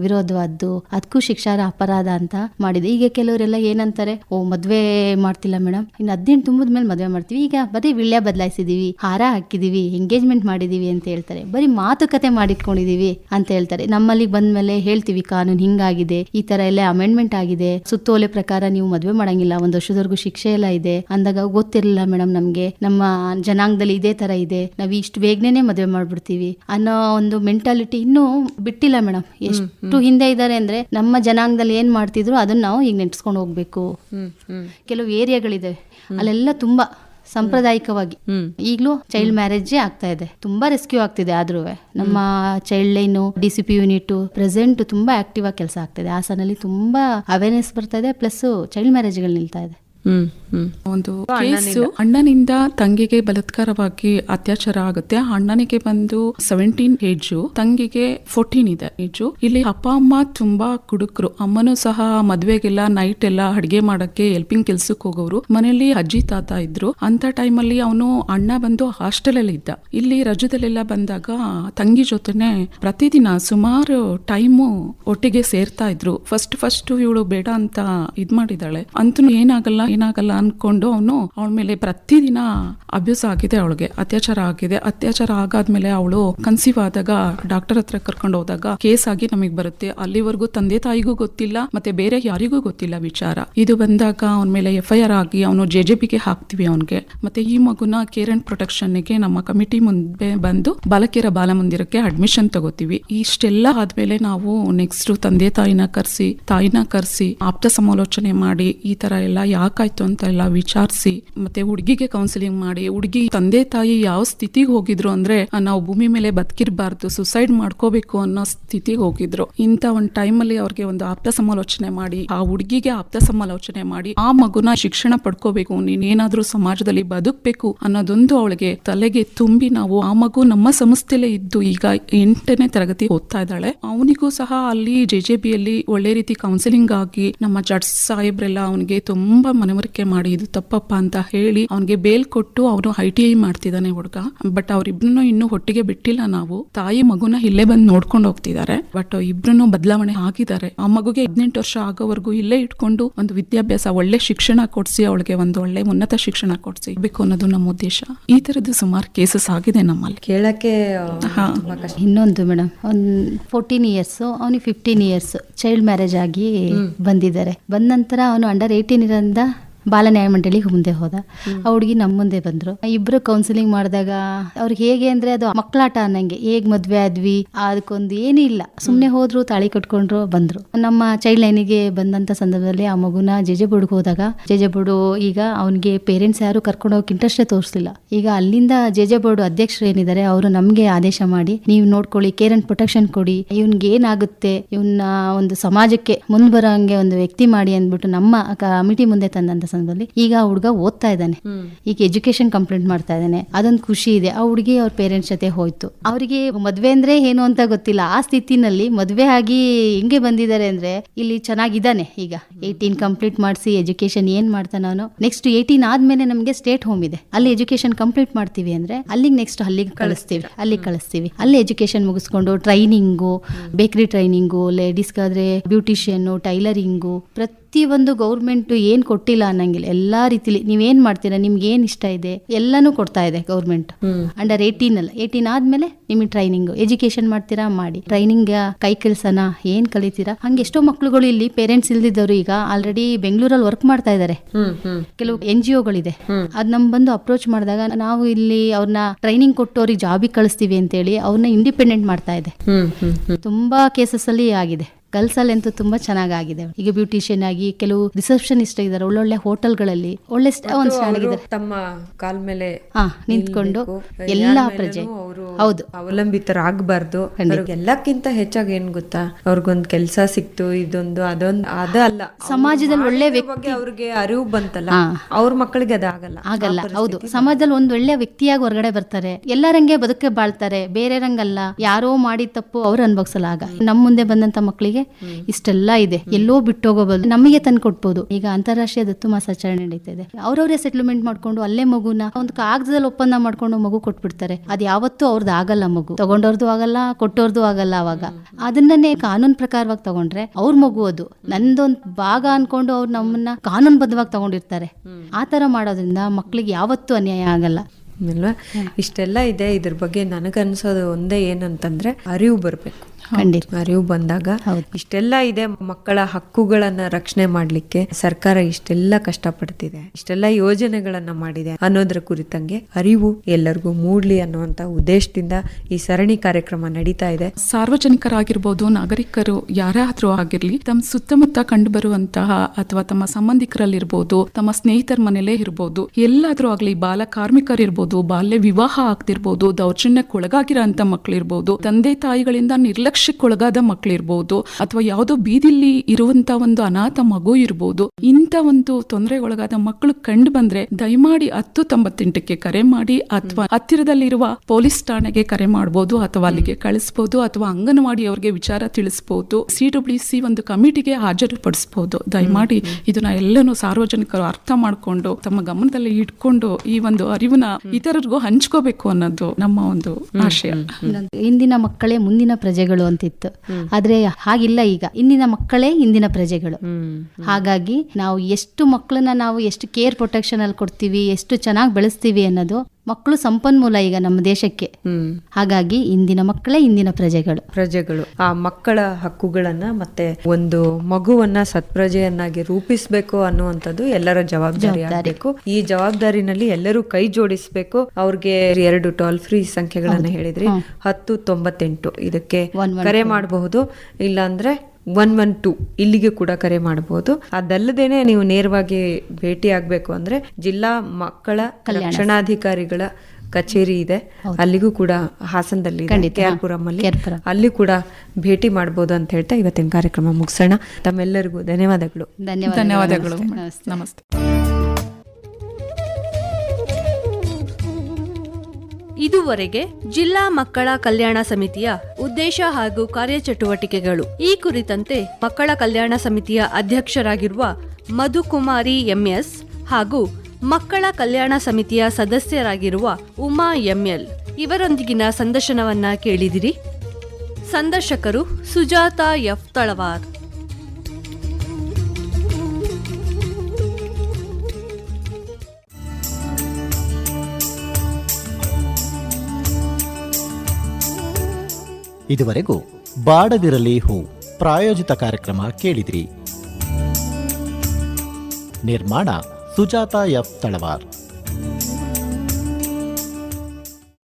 ವಿರೋಧವಾದ್ದು ಅದಕ್ಕೂ ಶಿಕ್ಷಾರ ಅಪರಾಧ ಅಂತ ಮಾಡಿದೆ. ಈಗ ಕೆಲವರೆಲ್ಲ ಏನಂತಾರೆ, ಓ ಮದ್ವೆ ಮಾಡ್ತಿಲ್ಲ ಮೇಡಮ್ ಇನ್ನು ಹದಿನೆಂಟು ತುಂಬದ ಮೇಲೆ ಮದ್ವೆ ಮಾಡ್ತೀವಿ. ಈಗ ಬರೀ ವಿಳ್ಯ ಬದಲಾಯಿಸಿದೀವಿ, ಹಾರ ಹಾಕಿದೀವಿ ಎಂಗೇಜ್ಮೆಂಟ್ ಮಾಡಿದೀವಿ ಅಂತ ಹೇಳ್ತಾರೆ. ಬರೀ ಮಾತುಕತೆ ಮಾಡಿಟ್ಕೊಂಡಿದೀವಿ ಅಂತ ಹೇಳ್ತಾರೆ. ನಮ್ಮಲ್ಲಿ ಬಂದ್ಮೇಲೆ ಹೇಳ್ತೀವಿ ಕಾನೂನು ಹಿಂಗಾಗಿದೆ ಈ ತರ ಎಲ್ಲ ಅಮೆಂಡ್ಮೆಂಟ್ ಆಗಿದೆ. ಸುತ್ತೋಲೆ ಪ್ರಕಾರ ನೀವು ಮದುವೆ ಮಾಡಂಗಿಲ್ಲ ಒಂದು ವರ್ಷದವರೆಗೂ ಶಿಕ್ಷೆ ಎಲ್ಲ ಇದೆ. ಅಂದಾಗ ಗೊತ್ತಿರಲಿಲ್ಲ ಮೇಡಮ್ ನಮ್ಗೆ. ನಮ್ಮ ಜನಾಂಗದಲ್ಲಿ ಇದೇ ತರ ಇದೆ. ನಾವು ಇಷ್ಟು ಬೇಗನೆ ಮದುವೆ ಮಾಡ್ಬಿಡ್ತೀವಿ ಅನ್ನೋ ಒಂದು ಮೆಂಟಾಲಿಟಿ ಇನ್ನೂ ಬಿಟ್ಟಿಲ್ಲ ಮೇಡಮ್ ಎಷ್ಟು ಹಿಂದೆ ಇದ್ದಾರೆ ಅಂದ್ರೆ ನಮ್ಮ ಜನಾಂಗದಲ್ಲಿ ಏನ್ ಮಾಡ್ತಿದ್ರು ಅದನ್ನ ನಾವು ಈಗ ನೆಟ್ಸ್ಕೊಂಡು ಹೋಗ್ಬೇಕು. ಕೆಲವು ಏರಿಯಾಗಳಿದೆ ಅಲ್ಲೆಲ್ಲ ತುಂಬಾ ಸಾಂಪ್ರದಾಯಿಕವಾಗಿ. ಈಗಲೂ ಚೈಲ್ಡ್ ಮ್ಯಾರೇಜ್ ಆಗ್ತಾ ಇದೆ. ತುಂಬಾ ರೆಸ್ಕ್ಯೂ ಆಗ್ತಿದೆ ಆದ್ರೂ ನಮ್ಮ child line D C P unit present ತುಂಬಾ ಆಕ್ಟಿವ್ ಆಗಿ ಕೆಲಸ ಆಗ್ತಿದೆ. ಹಾಸನಲ್ಲಿ ತುಂಬಾ ಅವೇರ್ನೆಸ್ ಬರ್ತಾ ಇದೆ ಪ್ಲಸ್ ಚೈಲ್ಡ್ ಮ್ಯಾರೇಜ್ಗಳು ನಿಲ್ತಾ ಇದೆ. ಒಂದು ಕೇಸು ಅಣ್ಣನಿಂದ ತಂಗಿಗೆ ಬಲತ್ಕಾರವಾಗಿ ಅತ್ಯಾಚಾರ ಆಗುತ್ತೆ. ಅಣ್ಣನಿಗೆ ಬಂದು ಸೆವೆಂಟೀನ್ ಏಜು ತಂಗಿಗೆ ಫೋರ್ಟೀನ್ ಇದೆ ಏಜು ಇಲ್ಲಿ ಅಪ್ಪ ಅಮ್ಮ ತುಂಬಾ ಕುಡುಕರು. ಅಮ್ಮನೂ ಸಹ ಮದ್ವೆಗೆಲ್ಲ ನೈಟ್ ಎಲ್ಲ ಅಡ್ಗೆ ಮಾಡಕ್ಕೆ ಹೆಲ್ಪಿಂಗ್ ಕೆಲ್ಸಕ್ಕೆ ಹೋಗೋರು ಮನೆಯಲ್ಲಿ ಅಜ್ಜಿ ತಾತ ಇದ್ರು. ಅಂತ ಟೈಮಲ್ಲಿ ಅವನು ಅಣ್ಣ ಬಂದು ಹಾಸ್ಟೆಲ್ ಅಲ್ಲಿ ಇದ್ದ. ಇಲ್ಲಿ ರಜದಲ್ಲೆಲ್ಲ ಬಂದಾಗ ತಂಗಿ ಜೊತೆನೆ ಪ್ರತಿದಿನ ಸುಮಾರು ಟೈಮು ಒಟ್ಟಿಗೆ ಸೇರ್ತಾ ಇದ್ರು. ಫಸ್ಟ್ ಫಸ್ಟ್ ಇವಳು ಬೇಡ ಅಂತ ಇದ್ ಮಾಡಿದಾಳೆ ಅಂತೂ ಏನಾಗಲ್ಲ ಏನಾಗಲ್ಲ ಅನ್ಕೊಂಡು ಅವನು ಅವಳ ಮೇಲೆ ಪ್ರತಿದಿನ ಅಭ್ಯಾಸ ಆಗಿದೆ ಅವಳಿಗೆ, ಅತ್ಯಾಚಾರ ಆಗಿದೆ. ಅತ್ಯಾಚಾರ ಆಗಾದ್ಮೇಲೆ ಅವಳು ಕನ್ಸೀವ್ ಆದಾಗ, ಡಾಕ್ಟರ್ ಹತ್ರ ಕರ್ಕೊಂಡು ಹೋದಾಗ ಕೇಸ್ ಆಗಿ ನಮಗ್ ಬರುತ್ತೆ. ಅಲ್ಲಿವರೆಗೂ ತಂದೆ ತಾಯಿಗೂ ಗೊತ್ತಿಲ್ಲ, ಮತ್ತೆ ಬೇರೆ ಯಾರಿಗೂ ಗೊತ್ತಿಲ್ಲ ವಿಚಾರ. ಇದು ಬಂದಾಗ ಅವನ ಮೇಲೆ ಎಫ್ ಐ ಆರ್ ಆಗಿ ಅವನು ಜೆ ಜೆ ಪಿಗೆ ಹಾಕ್ತಿವಿ ಅವನಿಗೆ. ಮತ್ತೆ ಈ ಮಗುನ ಕೇರ್ ಅಂಡ್ ಪ್ರೊಟೆಕ್ಷನ್ಗೆ ನಮ್ಮ ಕಮಿಟಿ ಮುಂದೆ ಬಂದು ಬಾಲಕಿಯರ ಬಾಲಮಂದಿರಕ್ಕೆ ಅಡ್ಮಿಷನ್ ತಗೋತೀವಿ. ಇಷ್ಟೆಲ್ಲ ಆದ್ಮೇಲೆ ನಾವು ನೆಕ್ಸ್ಟ್ ತಂದೆ ತಾಯಿನ ಕರ್ಸಿ ತಾಯಿನ ಕರ್ಸಿ ಆಪ್ತ ಸಮಾಲೋಚನೆ ಮಾಡಿ ಈ ತರ ಎಲ್ಲ ಯಾಕಾಯ್ತು ಅಂತ ಎಲ್ಲ ವಿಚಾರಿಸಿ, ಮತ್ತೆ ಹುಡುಗಿಗೆ ಕೌನ್ಸಿಲಿಂಗ್ ಮಾಡಿ, ಹುಡುಗಿ ತಂದೆ ತಾಯಿ ಯಾವ ಸ್ಥಿತಿಗೆ ಹೋಗಿದ್ರು ಅಂದ್ರೆ ನಾವು ಭೂಮಿ ಮೇಲೆ ಬದುಕಿರ್ಬಾರ್ದು ಸುಸೈಡ್ ಮಾಡ್ಕೋಬೇಕು ಅನ್ನೋ ಸ್ಥಿತಿಗೆ ಹೋಗಿದ್ರು. ಇಂಥ ಒಂದು ಟೈಮಲ್ಲಿ ಅವ್ರಿಗೆ ಒಂದು ಆಪ್ತ ಸಮಾಲೋಚನೆ ಮಾಡಿ, ಆ ಹುಡುಗಿಗೆ ಆಪ್ತ ಸಮಾಲೋಚನೆ ಮಾಡಿ, ಆ ಮಗುನ ಶಿಕ್ಷಣ ಪಡ್ಕೋಬೇಕು ನೀನೇನಾದ್ರೂ ಸಮಾಜದಲ್ಲಿ ಬದುಕಬೇಕು ಅನ್ನೋದೊಂದು ಅವಳಿಗೆ ತಲೆಗೆ ತುಂಬಿ ನಾವು, ಆ ಮಗು ನಮ್ಮ ಸಂಸ್ಥೆಲೇ ಇದ್ದು ಈಗ ಎಂಟನೇ ತರಗತಿ ಓದ್ತಾ ಇದ್ದಾಳೆ. ಅವನಿಗೂ ಸಹ ಅಲ್ಲಿ ಜೆ ಜೆ ಬಿಯಲ್ಲಿ ಒಳ್ಳೆ ರೀತಿ ಕೌನ್ಸಿಲಿಂಗ್ ಆಗಿ, ನಮ್ಮ ಜಡ್ಜ್ ಸಾಹೇಬ್ರೆಲ್ಲ ಅವನಿಗೆ ತುಂಬಾ ಮನವರಿಕೆ ಮಾಡಿ ಇದು ತಪ್ಪಪ್ಪ ಅಂತ ಹೇಳಿ ಅವನಿಗೆ ಬೇಲ್ ಕೊಟ್ಟು ಅವನು ಐ ಟಿ ಐ ಮಾಡ್ತಿದ್ದಾನೆ ಹುಡುಗ. ಬಟ್ ಅವ್ರಿಬ್ರು ಇನ್ನು ಒಟ್ಟಿಗೆ ಬಿಟ್ಟಿಲ್ಲ ನಾವು. ತಾಯಿ ಮಗುನ ಇಲ್ಲೇ ಬಂದು ನೋಡ್ಕೊಂಡು ಹೋಗ್ತಿದ್ದಾರೆ. ಬಟ್ ಇಬ್ರು ಬದಲಾವಣೆ ಆಗಿದ್ದಾರೆ. ಆ ಮಗುಗೆ ಹದಿನೆಂಟು ವರ್ಷ ಆಗೋವರೆಗೂ ಇಲ್ಲೇ ಇಟ್ಕೊಂಡು ಒಂದು ವಿದ್ಯಾಭ್ಯಾಸ ಒಳ್ಳೆ ಶಿಕ್ಷಣ ಕೊಡ್ಸಿ ಅವಳಿಗೆ ಒಂದು ಒಳ್ಳೆ ಉನ್ನತ ಶಿಕ್ಷಣ ಕೊಡಿಸಿ ಬೇಕು ಅನ್ನೋದು ನಮ್ಮ ಉದ್ದೇಶ. ಈ ತರದ್ದು ಸುಮಾರು ಕೇಸಸ್ ಆಗಿದೆ ನಮ್ಮಲ್ಲಿ. ಕೇಳಕ್ಕೆ ಹಾ. ತುಂಬಾ ಕಷ್ಟ. ಇನ್ನೊಂದು ಮೇಡಮ್ ಒಂದು ಫೋರ್ಟೀನ್ ಇಯರ್ಸ್ ಅವನಿಗೆ ಫಿಫ್ಟೀನ್ ಇಯರ್ಸ್ ಚೈಲ್ಡ್ ಮ್ಯಾರೇಜ್ ಆಗಿ ಬಂದಿದ್ದಾರೆ. ಬಂದ ನಂತರ ಅವನು ಅಂಡರ್ ಏಯ್ಟೀನ್ ಇರೋದ್ರಿಂದ ಬಾಲ ನ್ಯಾಯ ಮಂಡಳಿಗೆ ಮುಂದೆ ಹೋದ. ಆ ಹುಡುಗಿ ನಮ್ಮ ಮುಂದೆ ಬಂದ್ರು. ಇಬ್ರು ಕೌನ್ಸಿಲಿಂಗ್ ಮಾಡಿದಾಗ ಅವ್ರಿಗೆ ಹೇಗೆ ಅಂದ್ರೆ ಅದು ಮಕ್ಕಳಾಟ ಅನ್ನಂಗೆ. ಹೇಗ್ ಮದ್ವೆ ಆದ್ವಿ? ಅದಕ್ಕೊಂದು ಏನೂ ಇಲ್ಲ. ಸುಮ್ಮನೆ ಹೋದ್ರು, ತಾಳಿ ಕಟ್ಕೊಂಡ್ರು, ಬಂದ್ರು. ನಮ್ಮ ಚೈಲ್ಡ್ ಲೈನಿಗೆ ಬಂದಂತ ಸಂದರ್ಭದಲ್ಲಿ ಆ ಮಗುನ ಜೆಜೆ ಬುಡ್ಗೆ ಹೋದಾಗ ಜೆಜೆ ಬುಡು ಈಗ ಅವನಿಗೆ ಪೇರೆಂಟ್ಸ್ ಯಾರು ಕರ್ಕೊಂಡು ಹೋಗಕ್ಕೆ ಇಂಟ್ರೆಸ್ಟೇ ತೋರಿಸ್ಲಿಲ್ಲ. ಈಗ ಅಲ್ಲಿಂದ ಜೆಜೆ ಬೋರ್ಡ್ ಅಧ್ಯಕ್ಷರು ಏನಿದ್ದಾರೆ ಅವರು ನಮಗೆ ಆದೇಶ ಮಾಡಿ, ನೀವು ನೋಡ್ಕೊಳ್ಳಿ ಕೇರ್ ಅಂಡ್ ಪ್ರೊಟೆಕ್ಷನ್ ಕೊಡಿ. ಇವ್ನಿಗೆ ಏನಾಗುತ್ತೆ? ಇವನ್ನ ಒಂದು ಸಮಾಜಕ್ಕೆ ಮುಂದ್ ಬರೋಂಗೆ ಒಂದು ವ್ಯಕ್ತಿ ಮಾಡಿ ಅಂದ್ಬಿಟ್ಟು ನಮ್ಮ ಕಮಿಟಿ ಮುಂದೆ ತಂದಂತ ಸಂದರ್ಭದಲ್ಲಿ ಈಗ ಆ ಹುಡುಗ ಓದ್ತಾ ಇದ್ದಾನೆ. ಈಗ ಎಜುಕೇಶನ್ ಕಂಪ್ಲೀಟ್ ಮಾಡ್ತಾ ಇದ್ದಾನೆ. ಅದೊಂದು ಖುಷಿ ಇದೆ. ಆ ಹುಡುಗಿ ಅವ್ರ ಪೇರೆಂಟ್ಸ್ ಜೊತೆ ಹೋಯ್ತು. ಅವರಿಗೆ ಮದ್ವೆ ಅಂದ್ರೆ ಏನು ಅಂತ ಗೊತ್ತಿಲ್ಲ. ಆ ಸ್ಥಿತಿನಲ್ಲಿ ಮದ್ವೆ ಆಗಿ ಹೆಂಗೆ ಬಂದಿದ್ದಾರೆ ಅಂದ್ರೆ ಇಲ್ಲಿ ಚೆನ್ನಾಗಿದ್ದಾನೆ ಈಗ. ಏಯ್ಟೀನ್ ಕಂಪ್ಲೀಟ್ ಮಾಡಿಸಿ ಎಜುಕೇಶನ್ ಏನ್ ಮಾಡ್ತಾನೆ ಅವನು? ನೆಕ್ಸ್ಟ್ ಏಯ್ಟೀನ್ ಆದ್ಮೇಲೆ ನಮಗೆ ಸ್ಟೇಟ್ ಹೋಮ್ ಇದೆ. ಅಲ್ಲಿ ಎಜುಕೇಶನ್ ಕಂಪ್ಲೀಟ್ ಮಾಡ್ತೀವಿ ಅಂದ್ರೆ ಅಲ್ಲಿಗೆ ನೆಕ್ಸ್ಟ್ ಅಲ್ಲಿಗೆ ಕಳಿಸ್ತೀವಿ. ಅಲ್ಲಿ ಕಳಿಸ್ತೀವಿ. ಅಲ್ಲಿ ಎಜುಕೇಶನ್ ಮುಗಿಸ್ಕೊಂಡು ಟ್ರೈನಿಂಗು ಬೇಕರಿ ಟ್ರೈನಿಂಗು ಲೇಡೀಸ್ಗಾದ್ರೆ ಬ್ಯೂಟಿಷಿಯನ್ ಟೈಲರಿಂಗು ಪ್ರತಿಯೊಂದು ಗೌರ್ಮೆಂಟ್ ಏನ್ ಕೊಟ್ಟಿಲ್ಲ ಅನ್ನಂಗಿಲ್ಲ. ಎಲ್ಲಾ ರೀತಿಲಿ ನೀವೇನ್ ಮಾಡ್ತೀರಾ? ನಿಮ್ಗೆ ಏನ್ ಇಷ್ಟ ಇದೆ? ಎಲ್ಲಾನು ಕೊಡ್ತಾ ಇದೆ ಗೌರ್ಮೆಂಟ್ ಅಂಡರ್ ಏಯ್ಟೀನ್ ಅಲ್ಲ. ಏಯ್ಟೀನ್ ಆದ್ಮೇಲೆ ನಿಮಗೆ ಟ್ರೈನಿಂಗ್ ಎಜುಕೇಶನ್ ಮಾಡ್ತೀರಾ? ಮಾಡಿ. ಟ್ರೈನಿಂಗ್ ಕೈ ಕೆಲಸನ? ಏನ್ ಕಲಿತೀರಾ? ಹಂಗೆ ಎಷ್ಟೋ ಮಕ್ಳುಗಳು ಇಲ್ಲಿ ಪೇರೆಂಟ್ಸ್ ಇಲ್ದಿದ್ದವರು ಈಗ ಆಲ್ರೆಡಿ ಬೆಂಗಳೂರಲ್ಲಿ ವರ್ಕ್ ಮಾಡ್ತಾ ಇದ್ದಾರೆ ಕೆಲವು ಎನ್ ಜಿ ಒಗಳಿದೆ ಅದ್ ನಮ್ ಬಂದು ಅಪ್ರೋಚ್ ಮಾಡಿದಾಗ ನಾವು ಇಲ್ಲಿ ಅವ್ರನ್ನ ಟ್ರೈನಿಂಗ್ ಕೊಟ್ಟು ಅವ್ರಿಗೆ ಜಾಬಿಗೆ ಕಳಿಸ್ತೀವಿ ಅಂತೇಳಿ ಅವ್ರನ್ನ ಇಂಡಿಪೆಂಡೆಂಟ್ ಮಾಡ್ತಾ ಇದೆ. ತುಂಬಾ ಕೇಸಸ್ ಅಲ್ಲಿ ಆಗಿದೆ. ಗರ್ಲ್ಸ್ ಅಲ್ಲಿ ಅಂತೂ ತುಂಬಾ ಚೆನ್ನಾಗಿದೆ ಈಗ ಬ್ಯೂಟಿಷಿಯನ್ ಆಗಿ ಕೆಲವು ರಿಸೆಪ್ಷನಿಸ್ಟ್ ಇದ್ದಾರೆ. ಒಳ್ಳೊಳ್ಳೆ ಹೋಟೆಲ್ಗಳಲ್ಲಿ ಒಳ್ಳೆ ಒಂದ್ ತಮ್ಮ ಕಾಲ್ ಮೇಲೆ ಹಾ ನಿಂತ್ಕೊಂಡು ಎಲ್ಲಾ ಪ್ರಜೆ ಹೌದು. ಅವಲಂಬಿತರಾಗಬಾರ್ದು. ಎಲ್ಲಕ್ಕಿಂತ ಹೆಚ್ಚಾಗಿ ಏನ್ ಗೊತ್ತಾ? ಅವ್ರಿಗೊಂದ್ ಕೆಲಸ ಸಿಕ್ತು ಇದೊಂದು ಅದೊಂದ್ ಅಲ್ಲ ಸಮಾಜದಲ್ಲಿ ಒಳ್ಳೆ ವ್ಯಕ್ತಿ ಅವ್ರಿಗೆ ಅರಿವು ಬಂತಲ್ಲ. ಅವ್ರ ಮಕ್ಕಳಿಗೆ ಅದಾಗಲ್ಲ. ಆಗಲ್ಲ. ಹೌದು. ಸಮಾಜದಲ್ಲಿ ಒಂದ್ ಒಳ್ಳೆ ವ್ಯಕ್ತಿಯಾಗಿ ಹೊರಗಡೆ ಬರ್ತಾರೆ. ಎಲ್ಲರಂಗೆ ಬದುಕೆ ಬಾಳ್ತಾರೆ. ಬೇರೆ ರಂಗಲ್ಲ. ಯಾರೋ ಮಾಡಿ ತಪ್ಪು ಅವ್ರು ಅನ್ಭವಿಸಲ್ಲ ಆಗ. ನಮ್ ಮುಂದೆ ಬಂದಂತ ಮಕ್ಕಳಿಗೆ ಇಷ್ಟೆಲ್ಲ ಇದೆ. ಎಲ್ಲೋ ಬಿಟ್ಟೋಗೋ ಬದಲು ನಮಗೆ ತಂದು ಕೊಟ್ಬೋದು. ಈಗ ಅಂತಾರಾಷ್ಟ್ರೀಯ ದತ್ತು ಮಾಸಾಚರಣೆ ನಡೀತಾ ಇದೆ ಅವ್ರವ್ರೇ ಸೆಟ್ಲ್ಮೆಂಟ್ ಮಾಡ್ಕೊಂಡು ಅಲ್ಲೇ ಮಗುನ ಒಂದು ಕಾಗದದಲ್ಲಿ ಒಪ್ಪಂದ ಮಾಡ್ಕೊಂಡು ಮಗು ಕೊಟ್ಬಿಡ್ತಾರೆ. ಅದ್ ಯಾವತ್ತೂ ಅವ್ರದ್ದು ಆಗಲ್ಲ ಮಗು. ತಗೊಂಡವ್ರದ್ದು ಆಗಲ್ಲ ಕೊಟ್ಟೋರ್ದು ಆಗಲ್ಲ ಅವಾಗ. ಅದನ್ನೇ ಕಾನೂನ್ ಪ್ರಕಾರವಾಗಿ ತಗೊಂಡ್ರೆ ಅವ್ರ ಮಗು ಅದು. ನಂದೊಂದು ಭಾಗ ಅನ್ಕೊಂಡು ಅವ್ರು ನಮ್ಮನ್ನ ಕಾನೂನು ಬದ್ಧವಾಗಿ ತಗೊಂಡಿರ್ತಾರೆ ಆ ತರ ಮಾಡೋದ್ರಿಂದ ಮಕ್ಳಿಗೆ ಯಾವತ್ತೂ ಅನ್ಯಾಯ ಆಗಲ್ಲ. ಅಲ್ವಾ ಇಷ್ಟೆಲ್ಲ ಇದೆ ಇದ್ರ ಬಗ್ಗೆ ನನಗನ್ಸೋದು ಒಂದೇ ಏನಂತಂದ್ರೆ ಅರಿವು ಬರ್ಬೇಕು. ಖಂಡಿತ. ಅರಿವು ಬಂದಾಗ. ಇಷ್ಟೆಲ್ಲ ಇದೆ ಮಕ್ಕಳ ಹಕ್ಕುಗಳನ್ನ ರಕ್ಷಣೆ ಮಾಡ್ಲಿಕ್ಕೆ ಸರ್ಕಾರ ಇಷ್ಟೆಲ್ಲ ಕಷ್ಟಪಡ್ತಿದೆ ಇಷ್ಟೆಲ್ಲ ಯೋಜನೆಗಳನ್ನ ಮಾಡಿದೆ ಅನ್ನೋದ್ರ ಕುರಿತಂಗೆ ಅರಿವು ಎಲ್ಲರಿಗೂ ಮೂಡ್ಲಿ ಅನ್ನುವಂತ ಉದ್ದೇಶದಿಂದ ಈ ಸರಣಿ ಕಾರ್ಯಕ್ರಮ ನಡೀತಾ ಇದೆ. ಸಾರ್ವಜನಿಕರಾಗಿರ್ಬೋದು ನಾಗರಿಕರು ಯಾರಾದ್ರೂ ಆಗಿರ್ಲಿ ತಮ್ಮ ಸುತ್ತಮುತ್ತ ಕಂಡು ಬರುವಂತಹ ಅಥವಾ ತಮ್ಮ ಸಂಬಂಧಿಕರಲ್ಲಿರ್ಬೋದು ತಮ್ಮ ಸ್ನೇಹಿತರ ಮನೆಯಲ್ಲೇ ಇರ್ಬೋದು ಎಲ್ಲಾದ್ರೂ ಆಗ್ಲಿ ಬಾಲ ಕಾರ್ಮಿಕರಿರ್ಬೋದು ಬಾಲ್ಯ ವಿವಾಹ ಆಗ್ತಿರ್ಬೋದು ದೌರ್ಜನ್ಯಕ್ಕೆ ಒಳಗಾಗಿರೋ ಅಂತ ಮಕ್ಕಳಿರ್ಬೋದು ತಂದೆ ತಾಯಿಗಳಿಂದ ನಿರ್ಲಕ್ಷ್ಯ ನಿರ್ಲಕ್ಷ್ಯಕ್ಕೊಳಗಾದ ಮಕ್ಕಳಿರ್ಬೋದು ಅಥವಾ ಯಾವುದೋ ಬೀದಿಲಿ ಇರುವಂತ ಒಂದು ಅನಾಥ ಮಗು ಇರ್ಬೋದು ಇಂಥ ಒಂದು ತೊಂದರೆಗೊಳಗಾದ ಮಕ್ಕಳು ಕಂಡು ಬಂದ್ರೆ ದಯಮಾಡಿ ಹತ್ತು ತೊಂಬತ್ತೆಂಟಕ್ಕೆ ಕರೆ ಮಾಡಿ ಅಥವಾ ಹತ್ತಿರದಲ್ಲಿರುವ ಪೊಲೀಸ್ ಠಾಣೆಗೆ ಕರೆ ಮಾಡಬಹುದು ಅಥವಾ ಅಲ್ಲಿಗೆ ಕಳಿಸಬಹುದು ಅಥವಾ ಅಂಗನವಾಡಿ ಅವರಿಗೆ ವಿಚಾರ ತಿಳಿಸಬಹುದು ಸಿ ಡಬ್ಲ್ಯೂ ಸಿ ಒಂದು ಕಮಿಟಿಗೆ ಹಾಜರುಪಡಿಸಬಹುದು ದಯಮಾಡಿ ಇದನ್ನ ಎಲ್ಲನೂ ಸಾರ್ವಜನಿಕರು ಅರ್ಥ ಮಾಡ್ಕೊಂಡು ತಮ್ಮ ಗಮನದಲ್ಲಿ ಇಟ್ಕೊಂಡು ಈ ಒಂದು ಅರಿವನ್ನ ಇತರರಿಗೂ ಹಂಚ್ಕೋಬೇಕು ಅನ್ನೋದು ನಮ್ಮ ಒಂದು ಆಶಯ. ಇಂದಿನ ಮಕ್ಕಳೇ ಮುಂದಿನ ಪ್ರಜೆಗಳು ಅಂತಿತ್ತು. ಆದ್ರೆ ಹಾಗಿಲ್ಲ ಈಗ. ಇಂದಿನ ಮಕ್ಕಳೇ ಇಂದಿನ ಪ್ರಜೆಗಳು. ಹಾಗಾಗಿ ನಾವು ಎಷ್ಟು ಮಕ್ಕಳನ್ನ ನಾವು ಎಷ್ಟು ಕೇರ್ ಪ್ರೊಟೆಕ್ಷನ್ ಅಲ್ಲಿ ಕೊಡ್ತೀವಿ ಎಷ್ಟು ಚೆನ್ನಾಗಿ ಬೆಳೆಸ್ತೀವಿ ಅನ್ನೋದು ಮಕ್ಕಳು ಸಂಪನ್ಮೂಲ ಈಗ ನಮ್ಮ ದೇಶಕ್ಕೆ. ಹ್ಮ್. ಹಾಗಾಗಿ ಇಂದಿನ ಮಕ್ಕಳೇ ಇಂದಿನ ಪ್ರಜೆಗಳು. ಪ್ರಜೆಗಳು. ಆ ಮಕ್ಕಳ ಹಕ್ಕುಗಳನ್ನ ಮತ್ತೆ ಒಂದು ಮಗುವನ್ನ ಸತ್ಪ್ರಜೆಯನ್ನಾಗಿ ರೂಪಿಸಬೇಕು ಅನ್ನುವಂಥದ್ದು ಎಲ್ಲರ ಜವಾಬ್ದಾರಿ ಆಗಬೇಕು. ಈ ಜವಾಬ್ದಾರಿನಲ್ಲಿ ಎಲ್ಲರೂ ಕೈ ಜೋಡಿಸಬೇಕು. ಅವ್ರಿಗೆ ಎರಡು ಟೋಲ್ ಫ್ರೀ ಸಂಖ್ಯೆಗಳನ್ನ ಹೇಳಿದ್ರಿ. ಹತ್ತು ತೊಂಬತ್ತೆಂಟು. ಇದಕ್ಕೆ ಕರೆ ಮಾಡಬಹುದು. ಇಲ್ಲಾಂದ್ರೆ ಒನ್ ಒನ್ ಟು ಇಲ್ಲಿಗೆ ಕೂಡ ಕರೆ ಮಾಡಬಹುದು. ಅದಲ್ಲದೇನೆ ನೀವು ನೇರವಾಗಿ ಭೇಟಿ ಆಗ್ಬೇಕು ಅಂದ್ರೆ ಜಿಲ್ಲಾ ಮಕ್ಕಳ ರಕ್ಷಣಾಧಿಕಾರಿಗಳ ಕಚೇರಿ ಇದೆ. ಅಲ್ಲಿಗೂ ಕೂಡ ಹಾಸನದಲ್ಲಿ. ಅಲ್ಲಿ. ಅಲ್ಲಿ ಕೂಡ ಭೇಟಿ ಮಾಡಬಹುದು ಅಂತ ಹೇಳ್ತಾ ಇವತ್ತಿನ ಕಾರ್ಯಕ್ರಮ ಮುಗಿಸೋಣ. ತಮ್ಮೆಲ್ಲರಿಗೂ ಧನ್ಯವಾದಗಳು. ಧನ್ಯವಾದಗಳು. ನಮಸ್ತೆ. ಇದುವರೆಗೆ ಜಿಲ್ಲಾ ಮಕ್ಕಳ ಕಲ್ಯಾಣ ಸಮಿತಿಯ ಉದ್ದೇಶ ಹಾಗೂ ಕಾರ್ಯಚಟುವಟಿಕೆಗಳು. ಈ ಕುರಿತಂತೆ ಮಕ್ಕಳ ಕಲ್ಯಾಣ ಸಮಿತಿಯ ಅಧ್ಯಕ್ಷರಾಗಿರುವ ಮಧುಕುಮಾರಿ ಎಂಎಸ್ ಹಾಗೂ ಮಕ್ಕಳ ಕಲ್ಯಾಣ ಸಮಿತಿಯ ಸದಸ್ಯರಾಗಿರುವ ಉಮಾ ಎಂಎಲ್ ಇವರೊಂದಿಗಿನ ಸಂದರ್ಶನವನ್ನ ಕೇಳಿದಿರಿ. ಸಂದರ್ಶಕರು ಸುಜಾತಾ ಎಫ್ ತಳವಾರ್. ಇದುವರೆಗೂ ಬಾಡದಿರಲಿ ಹೂ ಪ್ರಾಯೋಜಿತ ಕಾರ್ಯಕ್ರಮ ಕೇಳಿದ್ರಿ. ನಿರ್ಮಾಣ ಸುಜಾತ ಎಫ್ ತಳವಾರ್.